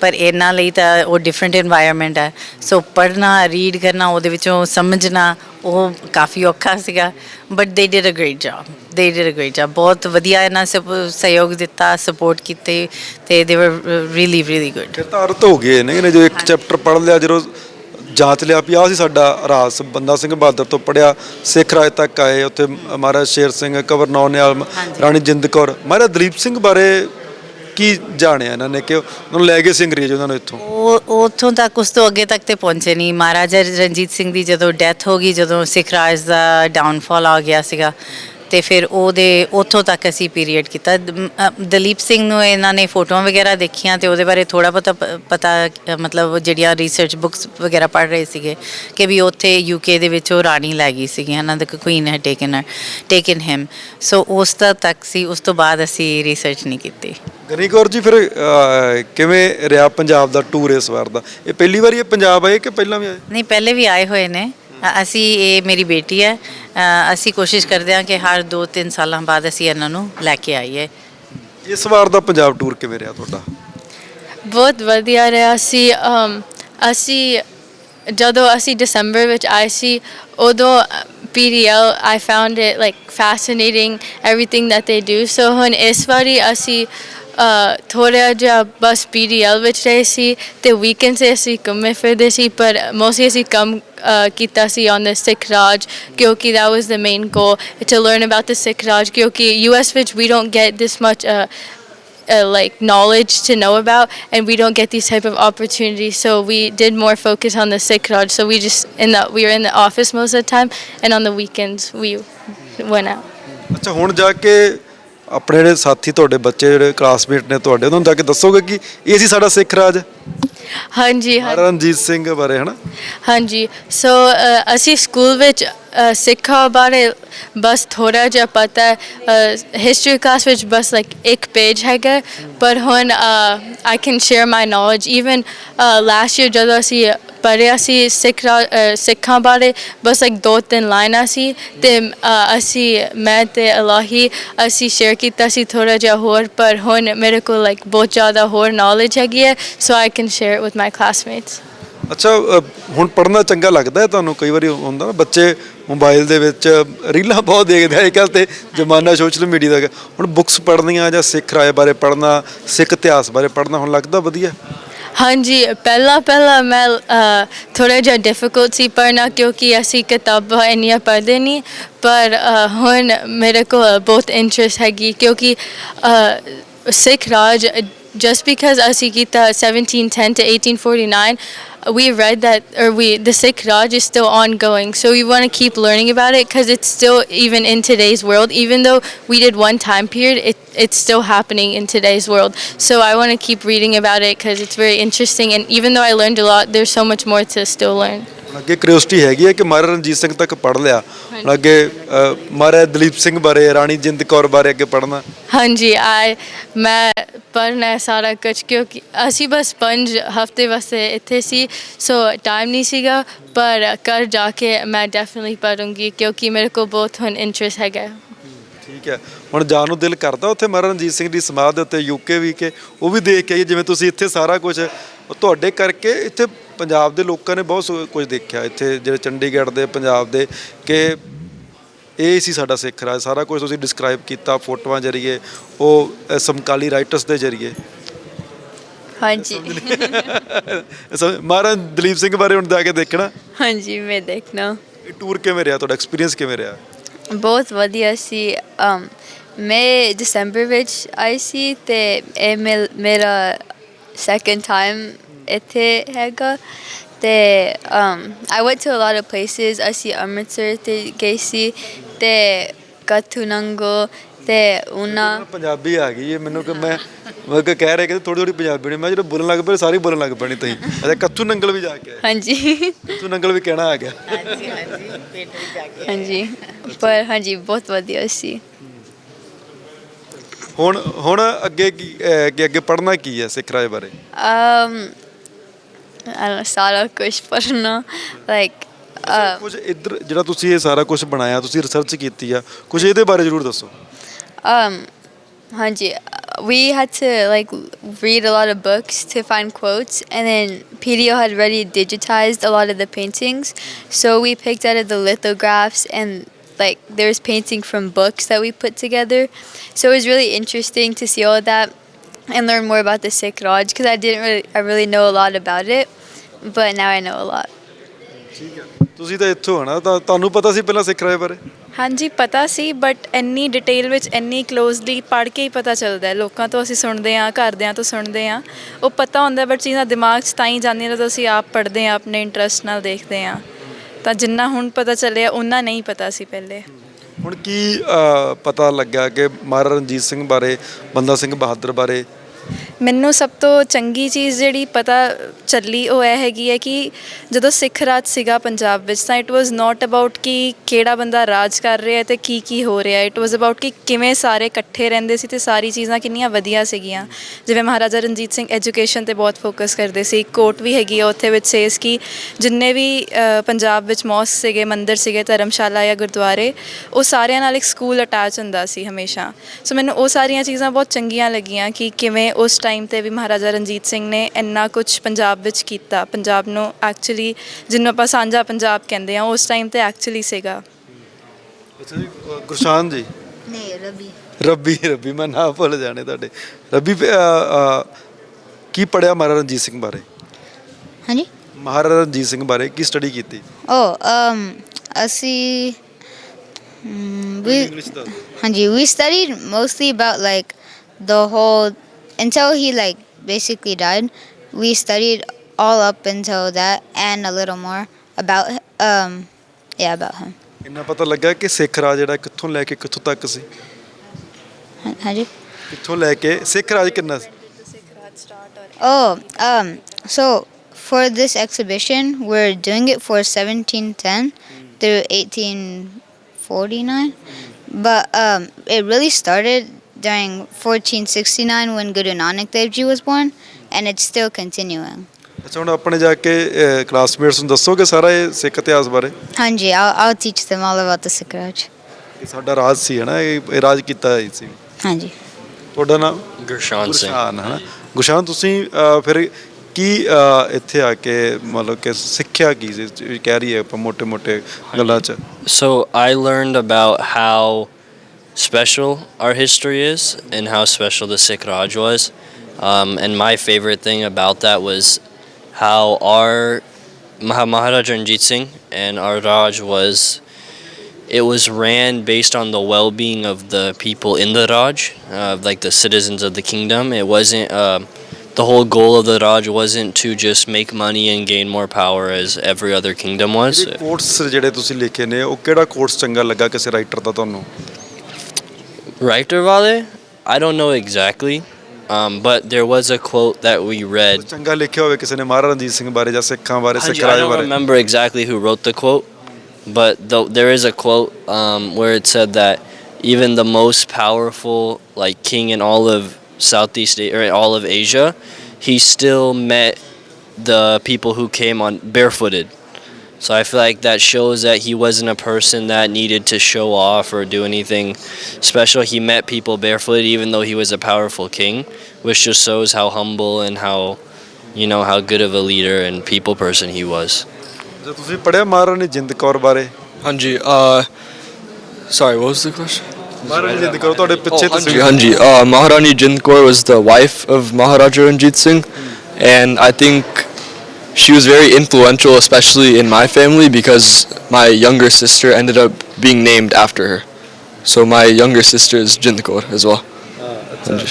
ਪਰ ਇਹਨਾਂ ਲਈ ਤਾਂ ਉਹ ਡਿਫਰੈਂਟ এনवायरमेंट ਹੈ। ਸੋ ਪੜਨਾ ਰੀਡ ਕਰਨਾ ਉਹਦੇ ਵਿੱਚੋਂ ਸਮਝਣਾ ਉਹ ਕਾਫੀ ਔਖਾ ਸੀਗਾ। But they did a great job they did a great job ਬਹੁਤ ਵਧੀਆ ਇਹਨਾਂ ਸਭ ਸਹਿਯੋਗ ਦਿੱਤਾ ਸਪੋਰਟ ਕੀਤੇ ਤੇ ਦੇ ਵਰ ਰੀਲੀ ਰੀਲੀ ਗੁੱਡ ਕਿਰਤਾਰਤ ਹੋ ਗਏ ਨੇ ਜੋ ਇੱਕ ਚੈਪਟਰ ਪੜ ਲਿਆ ਜਦੋਂ ਜਾਂਚ ਲਿਆ ਵੀ ਆਹ ਸੀ ਸਾਡਾ ਰਾਸ ਬੰਦਾ ਸਿੰਘ ਬਹਾਦਰ ਤੋਂ ਪੜਿਆ ਸਿੱਖ ਰਾਜ ਤੱਕ ਆਏ ਉੱਥੇ ਮਹਾਰਾਜ ਸ਼ੇਰ ਸਿੰਘ ਕਵਰ ਨੌਨਿਆਲ ਰਾਣੀ ਜਿੰਦ ਕੌਰ। ਮਹਾਰਾਜ ਦਲੀਪ ਸਿੰਘ ਬਾਰੇ ਕੀ ਜਾਣਿਆ ਇਹਨਾਂ ਨੇ ਕਿ ਉਹਨਾਂ ਨੂੰ ਲੈ ਗਏ ਸੀ ਅੰਗਰੇਜ਼ ਉਹਨਾਂ ਨੂੰ ਇੱਥੋਂ? ਉਹ ਉੱਥੋਂ ਤੱਕ ਉਸ ਤੋਂ ਅੱਗੇ ਤੱਕ ਤੇ ਪਹੁੰਚੇ ਨਹੀਂ। ਮਹਾਰਾਜਾ ਰਣਜੀਤ ਸਿੰਘ ਦੀ ਜਦੋਂ ਡੈਥ ਹੋ ਗਈ ਜਦੋਂ ਸਿੱਖ ਰਾਜ ਦਾ ਡਾਊਨਫਾਲ ਆ ਗਿਆ ਸੀਗਾ ਤੇ ਫਿਰ ਉਹਦੇ ਉੱਥੋਂ ਤੱਕ ਅਸੀਂ ਪੀਰੀਅਡ ਕੀਤਾ। ਦ- ਮ- ਅ, ਦਲੀਪ ਸਿੰਘ ਨੂੰ ਇਹਨਾਂ ਨੇ ਫੋਟੋਆਂ ਵਗੈਰਾ ਦੇਖੀਆਂ ਤੇ ਉਹਦੇ ਬਾਰੇ ਥੋੜਾ ਬਹੁਤਾ ਪਤਾ ਅ, ਮਤਲਬ ਜਿਹੜੀਆਂ ਰਿਸਰਚ ਬੁੱਕਸ ਵਗੈਰਾ ਪੜ੍ਹ ਰਹੇ ਸੀਗੇ ਕਿ ਵੀ ਉੱਥੇ ਯੂਕੇ ਦੇ ਵਿੱਚ ਉਹ ਰਾਣੀ ਲੈ ਗਈ ਸੀਗੀ ਹਨਾ the queen has taken taken him so ਉਸ ਦਾ ਤੱਕ ਸੀ ਉਸ ਤੋਂ ਬਾਅਦ ਅਸੀਂ ਰਿਸਰਚ ਨਹੀਂ ਕੀਤੀ। ਗਨੀ ਕੌਰ ਜੀ ਫਿਰ ਕਿਵੇਂ ਰਿਹਾ ਪੰਜਾਬ ਦਾ ਟੂਰ ਇਸ ਵਾਰ ਦਾ? ਇਹ ਪਹਿਲੀ ਵਾਰੀ ਇਹ ਪੰਜਾਬ ਆਏ ਕਿ ਪਹਿਲਾਂ ਵੀ ਆਏ? ਨਹੀਂ ਪਹਿਲੇ ਵੀ ਆਏ ਹੋਏ ਨੇ। ਅ- ਅਸੀਂ ਇਹ ਮੇਰੀ ਬੇਟੀ ਹੈ ਅਸੀਂ ਕੋਸ਼ਿਸ਼ ਕਰਦੇ ਹਾਂ ਕਿ ਹਰ 2-3 ਸਾਲਾਂ ਬਾਅਦ ਅਸੀਂ ਇਹਨਾਂ ਨੂੰ ਲੈ ਕੇ ਆਈਏ। ਇਸ ਵਾਰ ਦਾ ਪੰਜਾਬ ਟੂਰ ਕਿਵੇਂ ਰਿਹਾ ਤੁਹਾਡਾ? ਬਹੁਤ ਵਧੀਆ ਰਿਹਾ। ਸੀ ਅਸੀਂ ਜਦੋਂ ਅਸੀਂ ਦਸੰਬਰ ਵਿੱਚ ਆਏ ਸੀ ਉਦੋਂ PDL I found it like fascinating everything that they do. So ਹੁਣ ਇਸ ਵਾਰੀ ਅਸੀਂ uh, ਥੋੜਾ ਜਿਹਾ ਬਸ PDL ਵਿੱਚ ਰਹੇ ਸੀ ਤੇ ਵੀਕਐਂਡ ਤੇ ਅਸੀਂ ਘੁੰਮੇ ਫਿਰਦੇ ਸੀ ਪਰ ਮੋਸਟਲੀ ਅਸੀਂ ਕੰਮ ਕੀਤਾ ਸੀ on the Sikh Raj ਕਿਉਂਕਿ that was the main goal to learn about the Sikh Raj ਕਿਉਂਕਿ US ਵਿੱਚ we don't get this much uh, uh, like knowledge to know about and we don't get these type of opportunities so we did more focus on the Sikh Raj so we just in the we were in the office most of the time and on the weekends we went out ਅੱਛਾ ਹੁਣ ਜਾ ਕੇ ਆਪਣੇ ਜਿਹੜੇ ਸਾਥੀ ਤੁਹਾਡੇ ਬੱਚੇ ਜਿਹੜੇ ਕਲਾਸਮੇਟ ਨੇ ਤੁਹਾਡੇ ਉਹਨਾਂ ਨੂੰ ਜਾ ਕੇ ਦੱਸੋਗੇ ਕਿ ਇਹ ਸੀ ਸਾਡਾ ਸਿੱਖ ਰਾਜ ਹਾਂਜੀ ਹਾਂ। ਰਣਜੀਤ ਸਿੰਘ ਬਾਰੇ ਹਨਾ? ਹਾਂਜੀ ਸੋ ਅਸੀਂ ਸਕੂਲ ਵਿੱਚ ਅ, ਸਿੱਖਾਂ ਬਾਰੇ ਬਸ ਥੋੜਾ ਜਿਹਾ ਪਤਾ ਹੈ। ਹਿਸਟਰੀ ਕਲਾਸ ਵਿੱਚ ਬਸ ਲਾਈਕ ਇੱਕ ਪੇਜ ਹੈਗਾ ਪਰ ਹੁਣ I can share my knowledge even last year ਜਦੋਂ ਅਸੀਂ ਪੜ੍ਹਿਆ ਸੀ ਸਿੱਖ ਰਾ- ਅ, ਸਿੱਖਾਂ ਬਾਰੇ ਬਸ ਲਾਈਕ ਦੋ ਤਿੰਨ ਲਾਈਨਾਂ ਸੀ। ਤੇ ਅ, ਅਸੀਂ ਮੈਂ ਤੇ ਅਲਾਹੀ ਅਸੀਂ ਸ਼ੇਅਰ ਕੀਤਾ ਸੀ ਥੋੜਾ ਜਿਹਾ ਹੋਰ। ਪਰ ਹੁਣ ਮੇਰੇ ਕੋਲ ਲਾਈਕ ਬਹੁਤ ਜ਼ਿਆਦਾ ਹੋਰ ਨੋਲੇਜ ਹੈਗੀ ਹੈ। So I can share with my classmates ਅੱਛਾ ਅ, ਹੁਣ ਪੜ੍ਹਨਾ ਚੰਗਾ ਲੱਗਦਾ ਹੈ ਤੁਹਾਨੂੰ? ਕਈ ਵਾਰੀ ਹੁੰਦਾ ਨਾ ਬੱਚੇ ਮੋਬਾਈਲ ਦੇ ਵਿੱਚ ਰੀਲਾਂ ਬਹੁਤ ਦੇਖਦੇ ਆ ਕੱਲ ਤੇ ਜ਼ਮਾਨਾ ਸੋਸ਼ਲ ਮੀਡੀਆ ਦਾ। ਹੈਗਾ। ਹੁਣ ਬੁੱਕਸ ਪੜ੍ਹਨੀਆਂ ਜਾਂ ਸਿੱਖ ਰਾਏ ਬਾਰੇ ਪੜ੍ਹਨਾ ਸਿੱਖ ਇਤਿਹਾਸ ਬਾਰੇ ਪੜ੍ਹਨਾ ਹੁਣ ਲੱਗਦਾ ਵਧੀਆ? ਹਾਂਜੀ ਪਹਿਲਾਂ ਪਹਿਲਾਂ ਮੈਂ ਥੋੜਾ ਜਿਹਾ ਡਿਫਿਕਲਟ ਸੀ ਪੜ੍ਹਨਾ ਕਿਉਂਕਿ ਅਸੀਂ ਕਿਤਾਬਾਂ ਇੰਨੀਆਂ ਪੜ੍ਹਦੇ ਨਹੀਂ। ਪਰ ਅ, ਹੁਣ ਮੇਰੇ ਕੋਲ ਬਹੁਤ ਇੰਟਰਸਟ ਹੈਗੀ ਕਿਉਂਕਿ ਅ, Sikh Raj just because Asikita 1710 to 1849, we read that, or we, the Sikh Raj is still ongoing. So we want to keep learning about it because it's still, even in today's world, even though we did one time period, it, it's still happening in today's world. So I want to keep reading about it because it's very interesting. And even though I learned a lot, there's so much more to still learn. ਅੱਗੇ ਕਿਉਰਿਓਸਿਟੀ ਹੈਗੀ ਹੈ ਕਿ ਮਹਾਰਾਜਾ ਰਣਜੀਤ ਸਿੰਘ ਤੱਕ ਪੜ੍ਹ ਲਿਆ। ਹੁਣ ਅੱਗੇ ਮਹਾਰਾਜਾ ਦਲੀਪ ਸਿੰਘ ਬਾਰੇ ਰਾਣੀ ਜਿੰਦ ਕੌਰ ਬਾਰੇ ਅੱਗੇ ਹਾਂਜੀ ਆਈ ਮੈਂ ਪੜ੍ਹਨਾ ਹੈ ਸਾਰਾ ਕੁਝ ਕਿਉਂਕਿ ਅਸੀਂ ਬਸ ਪੰਜ ਹਫ਼ਤੇ ਵਾਸਤੇ ਇੱਥੇ ਸੀ ਸੋ ਟਾਈਮ ਨਹੀਂ ਸੀਗਾ ਪਰ ਘਰ ਜਾ ਕੇ ਮੈਂ ਡੈਫੀਨਿਟਲੀ ਪੜ੍ਹੂੰਗੀ ਕਿਉਂਕਿ ਮੇਰੇ ਕੋਲ ਬਹੁਤ ਹੁਣ ਇੰਟਰਸਟ ਹੈਗਾ ਠੀਕ ਹੈ। ਹੁਣ ਜਾਣ ਨੂੰ ਦਿਲ ਕਰਦਾ ਉੱਥੇ ਮਹਾਰਾਜਾ ਰਣਜੀਤ ਸਿੰਘ ਦੀ ਸਮਾਧ ਦੇ ਉੱਤੇ ਯੂਕੇ ਵੀ ਕੇ ਉਹ ਵੀ ਦੇਖ ਕੇ ਆਈਏ ਜਿਵੇਂ ਤੁਸੀਂ ਇੱਥੇ ਸਾਰਾ ਕੁਝ ਤੁਹਾਡੇ ਕਰਕੇ ਇੱਥੇ ਪੰਜਾਬ ਦੇ ਲੋਕਾਂ ਨੇ ਬਹੁਤ ਕੁਝ ਦੇਖਿਆ। ਇੱਥੇ ਜਿਹੜੇ ਚੰਡੀਗੜ੍ਹ ਦੇ ਪੰਜਾਬ ਦੇ ਕਿ ਇਹ ਸੀ ਸਾਡਾ ਸਿੱਖ ਰਾਜ। ਸਾਰਾ ਕੁਝ ਤੁਸੀਂ ਡਿਸਕ੍ਰਾਈਬ ਕੀਤਾ ਫੋਟੋਆਂ ਜਰੀਏ ਉਹ ਸਮਕਾਲੀ ਰਾਈਟਰਸ ਦੇ ਜਰੀਏ। ਹਾਂਜੀ। ਮਹਾਰਾਜਾ ਦਲੀਪ ਸਿੰਘ ਬਾਰੇ ਹੁਣ ਜਾ ਕੇ ਦੇਖਣਾ। ਹਾਂਜੀ ਮੈਂ ਦੇਖਣਾ। ਇਹ ਟੂਰ ਕਿਵੇਂ ਰਿਹਾ? ਤੁਹਾਡਾ ਐਕਸਪੀਰੀਅੰਸ ਕਿਵੇਂ ਰਿਹਾ? ਬਹੁਤ ਵਧੀਆ ਸੀ। ਮੈਂ ਦਸੰਬਰ ਵਿੱਚ ਆਈ ਸੀ ਤੇ ਇਹ ਮੇਰਾ ਸੈਕੰਡ ਟਾਈਮ ਇੱਥੇ ਹੈਗਾ ਤੇ um, I went to a lot of places. ਅਸੀਂ ਅੰਮ੍ਰਿਤਸਰ ਤੇ ਗਏ ਸੀ ਤੇ ਕਥੂ ਨੰਗੋ ਤੇ ਉਨਾ ਪੰਜਾਬੀ ਆ ਗਈ ਇਹ ਮੈਨੂੰ ਕਿ ਮੈਂ ਮੈਂ ਕਿ ਕਹਿ ਰਿਹਾ ਕਿ ਥੋੜੀ ਥੋੜੀ ਪੰਜਾਬੀ ਨੇ ਮੈਂ ਜਦੋਂ ਬੋਲਣ ਲੱਗ ਪਿਆ ਸਾਰੀ ਬੋਲਣ ਲੱਗ ਪੈਣੀ ਤੁਸੀਂ ਅੱਛਾ ਕੱਥੂ ਨੰਗਲ ਵੀ ਜਾ ਕੇ ਆਏ ਹਾਂਜੀ ਕੱਥੂ ਨੰਗਲ ਵੀ ਕਹਿਣਾ ਆ ਗਿਆ ਹਾਂਜੀ ਹਾਂਜੀ ਪਿੰਡ ਵੀ ਜਾ ਕੇ ਹਾਂਜੀ ਪਰ ਹਾਂਜੀ ਬਹੁਤ ਵਧੀਆ ਸੀ ਹੁਣ ਹੁਣ ਅੱਗੇ ਕੀ ਅਹ, ਕਿ ਅੱਗੇ ਪੜ੍ਹਨਾ ਕੀ ਹੈ ਸਿੱਖ ਰਾਜ ਬਾਰੇ um, I don't know, ਸਾਰਾ ਕੁਝ ਪੜ੍ਹਨਾ ਲਾਈਕ ਕੁਝ ਇੱਧਰ ਜਿਹੜਾ ਤੁਸੀਂ ਇਹ ਸਾਰਾ ਕੁਝ ਬਣਾਇਆ ਤੁਸੀਂ ਰਿਸਰਚ ਕੀਤੀ ਆ ਕੁਝ ਇਹਦੇ ਬਾਰੇ ਜ਼ਰੂਰ ਦੱਸੋ Um, Hanji, we had to like read a lot of books to find quotes, and then PDO had already digitized a lot of the paintings, so we picked out of the lithographs and like there's painting from books that we put together. So it was really interesting to see all that and learn more about the Sikh Raj because I didn't really I really know a lot about it, but now I know a lot. ਤੁਸੀਂ ਤਾਂ ਇੱਥੋਂ ਆਣਾ ਤਾਂ ਤੁਹਾਨੂੰ ਪਤਾ ਸੀ ਪਹਿਲਾਂ ਸਿੱਖ ਰਾਜ ਬਾਰੇ ਹਾਂਜੀ ਪਤਾ ਸੀ ਬਟ ਇੰਨੀ ਡਿਟੇਲ ਵਿੱਚ ਇੰਨੀ ਕਲੋਜ਼ਲੀ ਪੜ੍ਹ ਕੇ ਹੀ ਪਤਾ ਚੱਲਦਾ ਹੈ ਲੋਕਾਂ ਤੋਂ ਅਸੀਂ ਸੁਣਦੇ ਹਾਂ ਘਰਦਿਆਂ ਤੋਂ ਸੁਣਦੇ ਹਾਂ ਉਹ ਪਤਾ ਹੁੰਦਾ ਬਟ ਚੀਜ਼ਾਂ ਦਿਮਾਗ 'ਚ ਤਾਂ ਹੀ ਜਾਂਦੀਆਂ ਜਦੋਂ ਅਸੀਂ ਆਪ ਪੜ੍ਹਦੇ ਹਾਂ ਆਪਣੇ ਇੰਟਰਸਟ ਨਾਲ ਦੇਖਦੇ ਹਾਂ ਤਾਂ ਜਿੰਨਾ ਹੁਣ ਪਤਾ ਚੱਲਿਆ ਉਹਨਾਂ ਨਹੀਂ ਪਤਾ ਸੀ ਪਹਿਲੇ। ਹੁਣ ਕੀ ਅਹ, ਪਤਾ ਲੱਗਾ ਕਿ ਮਹਾਰਾਜਾ ਰਣਜੀਤ ਸਿੰਘ ਬਾਰੇ ਬੰਦਾ ਸਿੰਘ ਬਹਾਦਰ ਬਾਰੇ ਮੈਨੂੰ ਸਭ ਤੋਂ ਚੰਗੀ ਚੀਜ਼ ਜਿਹੜੀ ਪਤਾ ਚੱਲੀ ਉਹ ਇਹ ਹੈਗੀ ਹੈ ਕਿ ਜਦੋਂ ਸਿੱਖ ਰਾਜ ਸੀਗਾ ਪੰਜਾਬ ਵਿੱਚ, ਤਾਂ ਇਟ ਵਾਸ ਨਾਟ ਅਬਾਊਟ ਕਿ ਕਿਹੜਾ ਬੰਦਾ ਰਾਜ ਕਰ ਰਿਹਾ ਤੇ ਕੀ ਕੀ ਹੋ ਰਿਹਾ। ਇਟ ਵਾਸ ਅਬਾਊਟ ਕਿ ਕਿਵੇਂ ਸਾਰੇ ਇਕੱਠੇ ਰਹਿੰਦੇ ਸੀ ਤੇ ਸਾਰੀ ਚੀਜ਼ਾਂ ਕਿੰਨੀਆਂ ਵਧੀਆ ਸੀਗੀਆਂ। ਜਿਵੇਂ ਮਹਾਰਾਜਾ ਰਣਜੀਤ ਸਿੰਘ ਐਜੂਕੇਸ਼ਨ ਤੇ ਬਹੁਤ ਫੋਕਸ ਕਰਦੇ ਸੀ। ਕੋਰਟ ਵੀ ਹੈਗੀ ਆ ਉੱਥੇ ਵਿੱਚ ਸੇਸ ਕਿ ਜਿੰਨੇ ਵੀ ਪੰਜਾਬ ਵਿੱਚ ਮੌਸ ਸੀਗੇ, ਮੰਦਿਰ ਸੀਗੇ, ਧਰਮਸ਼ਾਲਾ ਜਾਂ ਗੁਰਦੁਆਰੇ, ਉਹ ਸਾਰਿਆਂ ਨਾਲ ਇੱਕ ਸਕੂਲ ਅਟੈਚ ਹੁੰਦਾ ਸੀ ਹਮੇਸ਼ਾ। ਸੋ ਮੈਨੂੰ ਉਹ ਸਾਰੀਆਂ ਚੀਜ਼ਾਂ ਬਹੁਤ ਚੰਗੀਆਂ ਲੱਗੀਆਂ ਕਿ ਕਿਵੇਂ ਉਸ ਟਾਈਮ ਤੇ ਵੀ ਮਹਾਰਾਜਾ ਰਣਜੀਤ ਸਿੰਘ ਨੇ ਇੰਨਾ ਕੁਝ ਪੰਜਾਬ ਵਿੱਚ ਕੀਤਾ। ਪੰਜਾਬ ਨੂੰ ਐਕਚੁਅਲੀ ਜਿਹਨੂੰ ਆਪਾਂ ਸਾਂਝਾ ਪੰਜਾਬ ਕਹਿੰਦੇ ਆ ਉਸ ਟਾਈਮ ਤੇ ਐਕਚੁਅਲੀ ਸੀਗਾ। ਅੱਛਾ ਜੀ ਗੁਰਸ਼ਾਨ ਜੀ। ਨਹੀਂ ਰਬੀ ਰੱਬੀ ਰੱਬੀ ਮੈਂ ਨਾ ਭੁੱਲ ਜਾਣੇ ਤੁਹਾਡੇ। ਰੱਬੀ ਅਹ, ਅਹ, ਕੀ ਪੜਿਆ ਮਹਾਰਾਜਾ ਰਣਜੀਤ ਸਿੰਘ ਬਾਰੇ? ਹਾਂਜੀ? ਮਹਾਰਾਜਾ ਰਣਜੀਤ ਸਿੰਘ ਬਾਰੇ ਕੀ ਸਟੱਡੀ ਕੀਤੀ? Oh, um, ਅਸੀਂ mm, we ਇੰਗਲਿਸ਼ ਦਾ। Hanji, we studied mostly about like the whole until he like basically died. We studied all up until that and a little more about um yeah about him. ਇੰਨਾ ਪਤਾ ਲੱਗਾ ਕਿ ਸਿੱਖ ਰਾਜ ਜਿਹੜਾ ਕਿੱਥੋਂ ਲੈ ਕੇ ਕਿੱਥੋਂ ਤੱਕ ਸੀ Han- Hanji. ਕਿੱਥੋਂ ਲੈ ਕੇ ਸਿੱਖ ਰਾਜ ਕਿੰਨਾ ਸੀ Oh, um, so for this exhibition, we're doing it for 1710 through 1849, but um, it really started during 1469 when Guru Nanak Dev Ji was born and it's still continuing. ਅੱਛਾ ਹੁਣ ਆਪਣੇ ਜਾ ਕੇ ਕਲਾਸਮੇਟਸ ਨੂੰ ਦੱਸੋਗੇ ਸਾਰਾ ਇਹ ਸਿੱਖ ਇਤਿਹਾਸ ਬਾਰੇ Hanji, I'll, I'll teach them all about the Sikh Raj. ਇਹ ਸਾਡਾ ਰਾਜ ਸੀ ਹਨਾ ਇਹ ਇਹ ਰਾਜ ਕੀਤਾ ਹੀ ਸੀ Hanji. ਤੁਹਾਡਾ ਨਾਮ ਗੁਰਸ਼ਾਨ ਸਿੰਘ ਗੁਰਸ਼ਾਨ ਹਨਾ ਗੁਰਸ਼ਾਨ ਤੁਸੀਂ ਅਹ, ਫਿਰ ਕੀ ਅਹ, ਇੱਥੇ ਆ ਕੇ ਮਤਲਬ ਕਿ ਸਿੱਖਿਆ ਕੀ ਸੀ? ਕਹਿ ਰਹੀ ਹੈ ਆਪਾਂ ਮੋٹے ਮੋٹے ਗੱਲਾਂ ਚ So I learned about how special our history is and how special the Sikh Raj was. Um, and my favorite thing about that was how our Maha- Maharaja Ranjit Singh and our Raj was it was ran based on the well-being of the people in the Raj, uh, like the citizens of the kingdom. It wasn't um the whole goal of the Raj wasn't to just make money and gain more power as every other kingdom was. Quotes ਜਿਹੜੇ ਤੁਸੀਂ ਲਿਖੇ ਨੇ ਉਹ ਕਿਹੜਾ ਕੋਟਸ ਚੰਗਾ ਲੱਗਾ ਕਿਸੇ ਰਾਈਟਰ ਦਾ ਤੁਹਾਨੂੰ Writer Vale? I don't know exactly, um, but there was a quote that we read. ਚੰਗਾ ਲਿਖਿਆ ਹੋਵੇ ਕਿਸੇ ਨੇ ਮਹਾਰਾਜਾ ਰਣਜੀਤ ਸਿੰਘ ਬਾਰੇ ਜਾਂ ਸਿੱਖਾਂ ਬਾਰੇ ਸਿੱਖ I ਰਾਜ don't ਬਾਰੇ remember exactly who wrote the quote, but though there is a quote um, where it said that even the most powerful like king in all of Southeast A- or all of Asia, he still met the people who came on barefooted. So I feel like that shows that he wasn't a person that needed to show off or do anything special. He met people barefooted even though he was a powerful king, which just shows how humble and how you know how good of a leader and people person he was. ਜੇ ਤੁਸੀਂ ਪੜਿਆ ਮਹਾਰਾਣੀ ਜਿੰਦ ਕੌਰ ਬਾਰੇ ਹਾਂਜੀ uh sorry what was the question ਮਹਾਰਾਣੀ ਜਿੰਦ ਕੌਰ ਤੁਹਾਡੇ ਪਿੱਛੇ ਹਾਂਜੀ ਤੁਸੀਂ ਹਾਂਜੀ uh, Maharani Jind Kaur was the wife of Maharaja Ranjit Singh and I think she was very influential especially in my family because my younger sister ended up being named after her so my younger sister is Jind Kaur as well ਹਾਂਜੀ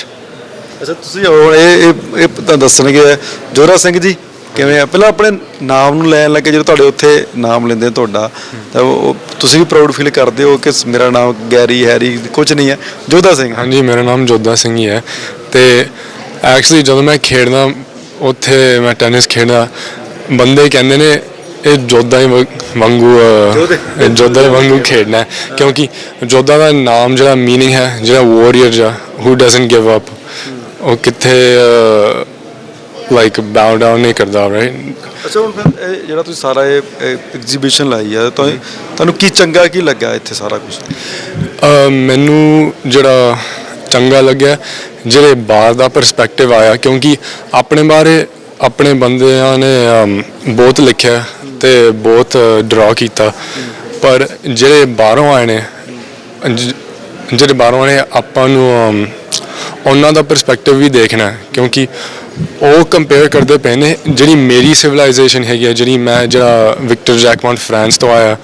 ਅੱਛਾ ਤੁਸੀਂ ਹੁਣ ਇਹ ਇਹ ਇਹ ਤਾਂ ਦੱਸਣਗੇ ਜੋਰਾ ਸਿੰਘ ਜੀ ਕਿਵੇਂ ਆ ਪਹਿਲਾਂ ਆਪਣੇ ਨਾਮ ਨੂੰ ਲੈਣ ਲੱਗੇ ਜਦੋਂ ਤੁਹਾਡੇ ਉੱਥੇ ਨਾਮ ਲੈਂਦੇ ਤੁਹਾਡਾ ਤਾਂ ਉਹ ਤੁਸੀਂ ਵੀ ਪ੍ਰਾਊਡ ਫੀਲ ਕਰਦੇ ਹੋ ਕਿ ਮੇਰਾ ਨਾਮ ਗੈਰੀ ਹੈਰੀ ਕੁਝ ਨਹੀਂ ਹੈ ਜੋਧਾ ਸਿੰਘ ਹਾਂਜੀ ਮੇਰਾ ਨਾਮ ਜੋਧਾ ਸਿੰਘ ਹੀ ਹੈ ਤੇ ਐਕਚੁਅਲੀ ਜਦੋਂ ਮੈਂ ਖੇਡਦਾ ਉੱਥੇ ਮੈਂ ਟੈਨਿਸ ਖੇਡਿਆ ਬੰਦੇ ਕਹਿੰਦੇ ਨੇ ਇਹ ਜੋਧਾ ਹੀ ਵਾਂਗੂ ਅਹ, ਜੋਧੇ। ਵਾਂਗੂ ਖੇਡਣਾ ਕਿਉਂਕਿ ਜੋਧਾ ਦਾ ਨਾਮ ਜਿਹੜਾ ਮੀਨਿੰਗ ਹੈ ਜਿਹੜਾ ਵਾਰੀਅਰ ਜਾਂ ਹੂ ਡਸਨਟ ਗਿਵ ਅਪ ਉਹ ਕਿੱਥੇ ਲਾਈਕ ਬਾਉ ਡਾਊਨ ਨਹੀਂ ਕਰਦਾ ਰਾਈਟ ਅੱਛਾ ਹੁਣ ਇਹ ਜਿਹੜਾ ਤੁਸੀਂ ਸਾਰਾ ਇਹ ਐਗਜ਼ੀਬਿਸ਼ਨ ਲਾਈ ਆ ਤੁਹਾਨੂੰ ਕੀ ਚੰਗਾ ਕੀ ਲੱਗਾ ਇੱਥੇ ਸਾਰਾ ਕੁਝ ਮੈਨੂੰ ਜਿਹੜਾ ਚੰਗਾ ਲੱਗਿਆ, ਜਿਹੜੇ ਬਾਹਰ ਦਾ ਪਰਸਪੈਕਟਿਵ ਆਇਆ, ਕਿਉਂਕਿ ਆਪਣੇ ਬਾਰੇ ਆਪਣੇ ਬੰਦਿਆਂ ਨੇ ਬਹੁਤ ਲਿਖਿਆ ਤੇ ਬਹੁਤ ਡਰਾ ਕੀਤਾ। ਪਰ ਜਿਹੜੇ ਬਾਹਰੋਂ ਆਏ ਨੇ ਜਿਹੜੇ ਬਾਹਰੋਂ ਆਏ ਨੇ, ਆਪਾਂ ਨੂੰ ਉਹਨਾਂ ਦਾ ਪਰਸਪੈਕਟਿਵ ਵੀ ਦੇਖਣਾ ਕਿਉਂਕਿ ਉਹ ਕੰਪੇਅਰ ਕਰਦੇ ਪਏ ਨੇ, ਜਿਹੜੀ ਮੇਰੀ ਸਿਵਲਾਈਜੇਸ਼ਨ ਹੈਗੀ ਹੈ ਜਿਹੜੀ ਮੈਂ, ਜਿਹੜਾ ਵਿਕਟਰ ਜੈਕਮੌਂਟ ਫਰਾਂਸ ਤੋਂ ਆਇਆ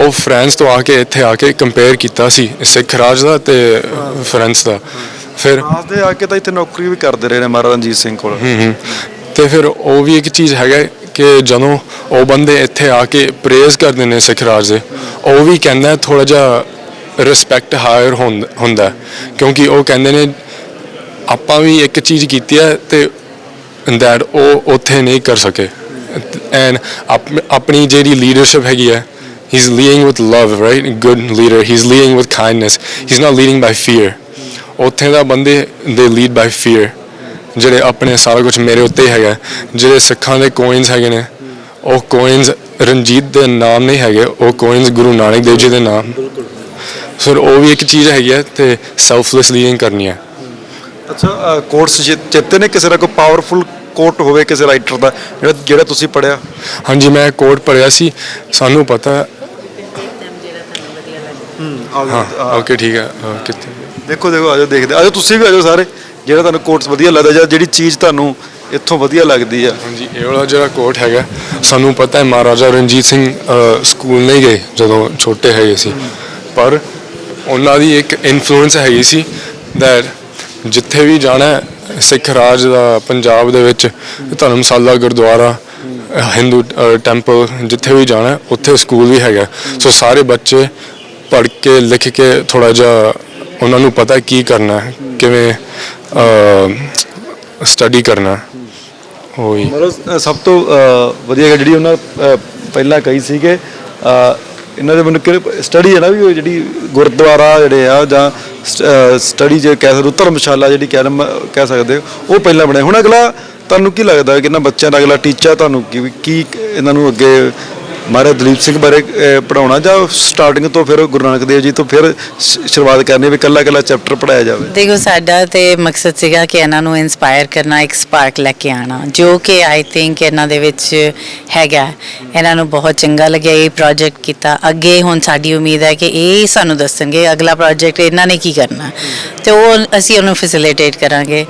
ਉਹ ਫਰਾਂਸ ਤੋਂ ਆ ਕੇ ਇੱਥੇ ਆ ਕੇ ਕੰਪੇਅਰ ਕੀਤਾ ਸੀ ਸਿੱਖ ਰਾਜ ਦਾ ਤੇ ਫਰਾਂਸ ਦਾ। ਫਿਰ ਫਰਾਂਸ ਦੇ ਆ ਕੇ ਤਾਂ ਇੱਥੇ ਨੌਕਰੀ ਵੀ ਕਰਦੇ ਰਹੇ ਨੇ ਮਹਾਰਾਜਾ ਰਣਜੀਤ ਸਿੰਘ ਕੋਲ। ਹੂੰ ਹੂੰ। ਤੇ ਫਿਰ ਉਹ ਵੀ ਇੱਕ ਚੀਜ਼ ਹੈਗਾ ਕਿ ਜਦੋਂ ਉਹ ਬੰਦੇ ਇੱਥੇ ਆ ਕੇ ਪ੍ਰੇਜ਼ ਕਰਦੇ ਨੇ ਸਿੱਖ ਰਾਜ ਦੇ ਉਹ ਵੀ ਕਹਿੰਦਾ ਥੋੜਾ ਜਿਹਾ ਰਿਸਪੈਕਟ ਹਾਇਰ ਹੁੰਦਾ। ਕਿਉਂਕਿ ਉਹ ਕਹਿੰਦੇ ਨੇ ਆਪਾਂ ਵੀ ਇੱਕ ਚੀਜ਼ ਕੀਤੀ ਹੈ ਤੇ ਦੈਟ ਉਹ ਉੱਥੇ ਨਹੀਂ ਕਰ ਸਕੇ। ਐਂਡ ਆਪਣੀ ਜਿਹੜੀ ਲੀਡਰਸ਼ਿਪ ਹੈਗੀ ਹੈ he's leading with love right? Good leader. He's leading with kindness. He's not leading by fear. ਉੱਥੇ ਦਾ ਬੰਦੇ they lead by fear. ਜਿਹੜੇ ਆਪਣੇ ਸਾਰਾ ਕੁਝ ਮੇਰੇ ਉੱਤੇ ਹੈਗਾ। ਜਿਹੜੇ ਸਿੱਖਾਂ ਦੇ ਕੋਇਨਸ ਹੈਗੇ ਨੇ ਉਹ ਕੋਇਨਸ ਰਣਜੀਤ ਦੇ ਨਾਮ ਨਹੀਂ ਹੈਗੇ। ਉਹ ਕੋਇਨਸ ਗੁਰੂ ਨਾਨਕ ਦੇਵ ਜੀ ਦੇ ਨਾਮ। ਸਰ ਉਹ ਵੀ ਇੱਕ ਚੀਜ਼ ਹੈਗੀ ਹੈ ਤੇ ਸੈਲਫਲੈਸ ਲੀਡਿੰਗ ਕਰਨੀ ਹੈ ਅੱਛਾ ਕੋਰਸ ਚਿੱਤੇ ਨੇ ਕਿਸੇ ਦਾ ਕੋਈ ਪਾਵਰਫੁਲ ਕੋਟ ਹੋਵੇ ਕਿਸੇ ਰਾਈਟਰ ਦਾ ਜਿਹੜਾ ਜਿਹੜਾ ਤੁਸੀਂ ਪੜਿਆ ਹਾਂਜੀ ਮੈਂ ਕੋਡ ਪੜਿਆ ਸੀ। ਸਾਨੂੰ ਪਤਾ ਹੈ- ਓਕੇ ਠੀਕ ਹੈ ਅਹ, ਕਿੱਥੇ? ਦੇਖੋ ਦੇਖੋ ਆਜੋ ਦੇਖਦੇ ਆਜੋ ਤੁਸੀਂ ਵੀ ਆਜੋ ਸਾਰੇ ਜਿਹੜਾ ਤੁਹਾਨੂੰ ਕੋਟਸ ਵਧੀਆ ਲੱਗਦਾ ਜਾਂ ਜਿਹੜੀ ਚੀਜ਼ ਤੁਹਾਨੂੰ ਇੱਥੋਂ ਵਧੀਆ ਲੱਗਦੀ ਆ। ਹਾਂਜੀ ਇਹ ਵਾਲਾ ਜਿਹੜਾ ਕੋਟ ਹੈਗਾ ਸਾਨੂੰ ਪਤਾ ਹੈ ਮਹਾਰਾਜਾ ਰਣਜੀਤ ਸਿੰਘ ਅਹ, ਸਕੂਲ ਨਹੀਂ ਗਏ ਜਦੋਂ ਛੋਟੇ ਹੈਗੇ ਸੀ। ਪਰ ਉਹਨਾਂ ਦੀ ਇੱਕ ਇਨਫਲੂਐਂਸ ਹੈਗੀ ਸੀ ਦੈਟ ਜਿੱਥੇ ਵੀ ਜਾਣਾ ਹੈ, ਸਿੱਖ ਰਾਜ ਦਾ ਪੰਜਾਬ ਦੇ ਵਿੱਚ ਧਰਮਸ਼ਾਲਾ ਗੁਰਦੁਆਰਾ ਅਹ, ਹਿੰਦੂ ਟੈਂਪਲ ਜਿੱਥੇ ਵੀ ਜਾਣਾ ਹੈ, ਉੱਥੇ ਸਕੂਲ ਵੀ ਹੈਗਾ। ਸੋ ਸਾਰੇ ਬੱਚੇ ਪੜ੍ਹ ਕੇ, ਲਿਖ ਕੇ ਥੋੜਾ ਜਿਹਾ ਉਹਨਾਂ ਨੂੰ ਪਤਾ ਕੀ ਕਰਨਾ ਹੈ, ਕਿਵੇਂ ਸਟੱਡੀ ਕਰਨਾ ਹੈ। ਮਤਲਬ ਸਭ ਤੋਂ ਵਧੀਆ ਗੱਲ ਜਿਹੜੀ ਉਹਨਾਂ ਪਹਿਲਾਂ ਕਹੀ ਸੀ ਕਿ ਇਹਨਾਂ ਦੇ ਮੈਨੂੰ ਕਿ ਸਟੱਡੀ ਹੈ ਨਾ ਵੀ ਜਿਹੜੀ ਗੁਰਦੁਆਰਾ ਜਿਹੜੇ ਆ, ਜਾਂ ਸਟੱਡੀ ਜੇ ਕਹਿ ਸਕਦੇ ਧਰਮਸ਼ਾਲਾ ਜਿਹੜੀ ਕਹਿ ਕਹਿ ਸਕਦੇ ਉਹ ਪਹਿਲਾਂ ਬਣਾਏ ਹੁਣ ਅਗਲਾ, ਤੁਹਾਨੂੰ ਕੀ ਲੱਗਦਾ ਕਿ ਇਹਨਾਂ ਬੱਚਿਆਂ ਦਾ ਅਗਲਾ ਟੀਚਾ ਤੁਹਾਨੂੰ ਕੀ ਕੀ ਇਹਨਾਂ ਨੂੰ ਅੱਗੇ ਮਹਾਰਾਜ ਦਲੀਪ ਸਿੰਘ ਬਾਰੇ ਅ, ਜਾਂ ਸਟਾਰਟਿੰਗ ਤੋਂ ਫਿਰ ਗੁਰੂ ਨਾਨਕ ਦੇਵ ਜੀ ਤੋਂ ਫਿਰ ਸ਼ੁਰੂਆਤ ਕਰਨੀ ਵੀ ਕੱਲਾ ਕੱਲਾ ਚੈਪਟਰ ਪੜਾਇਆ ਜਾਵੇ? ਦੇਖੋ ਸਾਡਾ ਤੇ ਮਕਸਦ ਸੀਗਾ ਕਿ ਇਹਨਾਂ ਨੂੰ ਇਨਸਪਾਇਰ ਕਰਨਾ ਇੱਕ ਸਪਾਰਕ ਲੈ ਕੇ ਆਣਾ ਜੋ ਕਿ ਆਈ ਥਿੰਕ ਇਹਨਾਂ ਦੇ ਵਿੱਚ ਹੈਗਾ। ਇਹਨਾਂ ਨੂੰ ਬਹੁਤ ਚੰਗਾ ਲੱਗਿਆ ਇਹ ਪ੍ਰੋਜੈਕਟ ਕੀਤਾ। ਅੱਗੇ ਹੁਣ ਸਾਡੀ ਉਮੀਦ ਹੈ ਕਿ ਇਹ ਸਾਨੂੰ ਦੱਸਣਗੇ ਅਗਲਾ ਪ੍ਰੋਜੈਕਟ ਇਹਨਾਂ ਨੇ ਕੀ ਕਰਨਾ। ਤੇ ਉਹ ਅਸੀਂ ਉਹਨੂੰ ਫੈਸਿਲਿਟੇਟ ਕਰਾਂਗੇ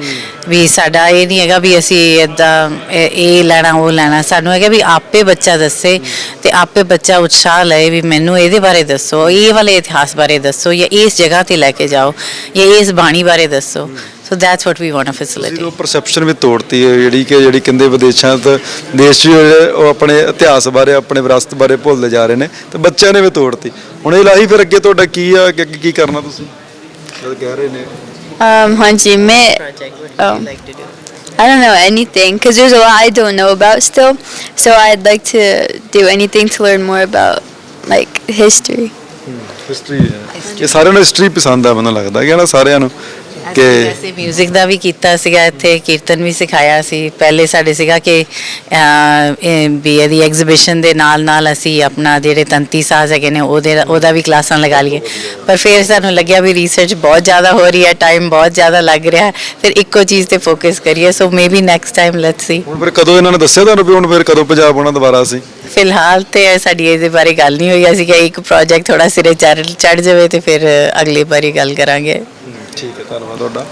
ਵੀ ਸਾਡਾ ਇਹ ਨਹੀਂ ਹੈਗਾ ਵੀ ਅਸੀਂ ਇਦਾਂ ਇਹ ਲੈਣਾ ਉਹ ਲੈਣਾ। ਸਾਨੂੰ ਹੈਗਾ ਵੀ ਆਪੇ ਬੱਚਾ ਦੱਸੇ ਤੇ ਆਪੇ ਬੱਚਾ ਉਤਸ਼ਾਹ ਲਏ ਵੀ ਮੈਨੂੰ ਇਹਦੇ ਬਾਰੇ ਦੱਸੋ ਇਹ ਵਾਲੇ ਇਤਿਹਾਸ ਬਾਰੇ ਦੱਸੋ ਜਾਂ ਇਸ ਜਗ੍ਹਾ ਤੇ ਲੈ ਕੇ ਜਾਓ ਜਾਂ ਇਸ ਬਾਣੀ ਬਾਰੇ ਦੱਸੋ। So that's what we want uh ਤੁਸੀਂ ਫੈਸਿਲਿਟੀ ਉਹ ਪਰਸੈਪਸ਼ਨ ਵੀ ਤੋੜਤੀ ਹੈ ਜਿਹੜੀ ਕਿ ਜਿਹੜੀ ਕਹਿੰਦੇ ਵਿਦੇਸ਼ਾਂ ਤੋਂ ਦੇਸ਼ ਜਿਹੜੇ ਉਹ ਆਪਣੇ ਇਤਿਹਾਸ ਬਾਰੇ ਆਪਣੇ ਵਿਰਾਸਤ ਬਾਰੇ ਭੁੱਲਦੇ ਜਾ ਰਹੇ ਨੇ ਤੇ ਬੱਚਿਆਂ ਨੇ ਵੀ ਤੋੜਤੀ। ਹੁਣ ਇਹ ਲਾਹੀ ਫਿਰ ਅੱਗੇ ਤੁਹਾਡਾ ਕੀ ਆ ਕਿ ਅੱਗੇ ਕੀ ਕਰਨਾ ਤੁਸੀਂ? ਜਦ ਕਹਿ ਰਹੇ ਨੇ। ਹਾਂਜੀ ਮੈਂ Oh. I don't know anything because there's a lot I don't know about still. So I'd like to do anything to learn more about like history. History ਇਹ ਸਾਰਿਆਂ ਨੂੰ ਹਿਸਟਰੀ ਪਸੰਦ ਆ ਮੈਨੂੰ ਲੱਗਦਾ ਕਿ ਨਾ ਸਾਰਿਆਂ ਨੂੰ ਕਿ ਵੈਸੇ 뮤직 ਦਾ ਵੀ ਕੀਤਾ ਸੀਗਾ ਇੱਥੇ ਕੀਰਤਨ ਵੀ ਸਿਖਾਇਆ ਸੀ। ਪਹਿਲੇ ਸਾਡੇ ਸੀਗਾ ਕਿ ਵੀ ਇਹਦੀ ਐਗਜ਼ੀਬਿਸ਼ਨ ਦੇ ਨਾਲ ਨਾਲ ਅਸੀਂ ਆਪਣਾ ਜਿਹੜੇ ਤੰਤੀ ਸਾਜ਼ ਹੈਗੇ ਨੇ ਉਹਦੇ ਉਹਦਾ ਵੀ ਕਲਾਸਾਂ ਲਗਾ ਲਈਏ। ਪਰ ਫਿਰ ਸਾਨੂੰ ਲੱਗਿਆ ਵੀ ਰਿਸਰਚ ਬਹੁਤ ਜ਼ਿਆਦਾ ਹੋ ਰਹੀ ਹੈ ਟਾਈਮ ਬਹੁਤ ਜ਼ਿਆਦਾ ਲੱਗ ਰਿਹਾ ਫਿਰ ਇੱਕੋ ਚੀਜ਼ ਤੇ ਫੋਕਸ ਕਰੀਏ so maybe next time let's see ਹੁਣ ਫਿਰ ਕਦੋਂ ਇਹਨਾਂ ਨੇ ਦੱਸਿਆ ਤੁਹਾਨੂੰ ਵੀ ਹੁਣ ਫਿਰ ਕਦੋਂ ਪੰਜਾਬ ਆਉਣਾ ਦੁਬਾਰਾ ਸੀ ਫਿਲਹਾਲ ਤੇ ਸਾਡੀ ਇਹਦੇ ਬਾਰੇ ਗੱਲ ਨਹੀਂ ਹੋਈ ਅਸੀਂ ਕਿ ਇੱਕ ਪ੍ਰੋਜੈਕਟ ਥੋੜਾ ਸਿਰੇ ਚੜ ਚੜ ਜਾਵੇ ਤੇ ਫਿਰ ਅਗਲੀ ਵਾਰੀ ਗੱਲ ਕਰਾਂਗੇ। ਠੀਕ ਹੈ ਧੰਨਵਾਦ ਤੁਹਾਡਾ।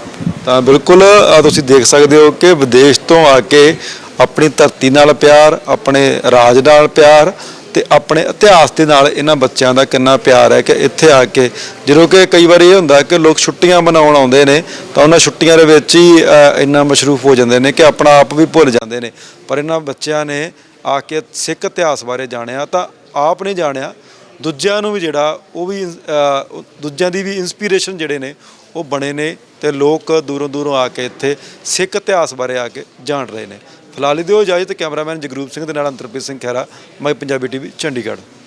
ਤਾਂ ਬਿਲਕੁਲ ਆ ਤੁਸੀਂ ਦੇਖ ਸਕਦੇ ਹੋ ਕਿ ਵਿਦੇਸ਼ ਤੋਂ ਆ ਕੇ ਆਪਣੀ ਧਰਤੀ ਨਾਲ ਪਿਆਰ ਆਪਣੇ ਰਾਜ ਨਾਲ ਪਿਆਰ ਤੇ ਆਪਣੇ ਇਤਿਹਾਸ ਦੇ ਨਾਲ ਇਹਨਾਂ ਬੱਚਿਆਂ ਦਾ ਕਿੰਨਾ ਪਿਆਰ ਹੈ ਕਿ ਇੱਥੇ ਆ ਕੇ ਜਦੋਂ ਕਿ ਕਈ ਵਾਰ ਇਹ ਹੁੰਦਾ ਕਿ ਲੋਕ ਛੁੱਟੀਆਂ ਮਨਾਉਣ ਆਉਂਦੇ ਨੇ ਤਾਂ ਉਹਨਾਂ ਛੁੱਟੀਆਂ ਦੇ ਵਿੱਚ ਹੀ ਅ, ਇੰਨਾ ਮਸ਼ਰੂਫ ਹੋ ਜਾਂਦੇ ਨੇ ਕਿ ਆਪਣਾ ਆਪ ਵੀ ਭੁੱਲ ਜਾਂਦੇ ਨੇ। ਪਰ ਇਹਨਾਂ ਬੱਚਿਆਂ ਨੇ ਆ ਕੇ ਸਿੱਖ ਇਤਿਹਾਸ ਬਾਰੇ ਜਾਣਿਆ ਤਾਂ ਆਪ ਨੇ ਜਾਣਿਆ ਦੂਜਿਆਂ ਨੂੰ ਵੀ ਜਿਹੜਾ ਉਹ ਵੀ ਅ, ਉਹ ਦੂਜਿਆਂ ਦੀ ਵੀ ਇਨਸਪੀਰੇਸ਼ਨ ਜਿਹੜੇ ਨੇ ਉਹ ਬਣੇ ਨੇ ਤੇ ਲੋਕ ਦੂਰੋਂ ਦੂਰੋਂ ਆ ਕੇ ਇੱਥੇ ਸਿੱਖ ਇਤਿਹਾਸ ਬਾਰੇ ਆ ਕੇ ਜਾਣ ਰਹੇ ਨੇ। ਫਿਲਹਾਲ ਦਿਓ ਇਜਾਜ਼ਤ ਕੈਮਰਾਮੈਨ ਜਗਰੂਪ ਸਿੰਘ ਦੇ ਨਾਲ ਅੰਤਰਪ੍ਰੀਤ ਸਿੰਘ ਖਹਿਰਾ ਮਾਈ ਪੰਜਾਬੀ ਟੀਵੀ, ਚੰਡੀਗੜ੍ਹ।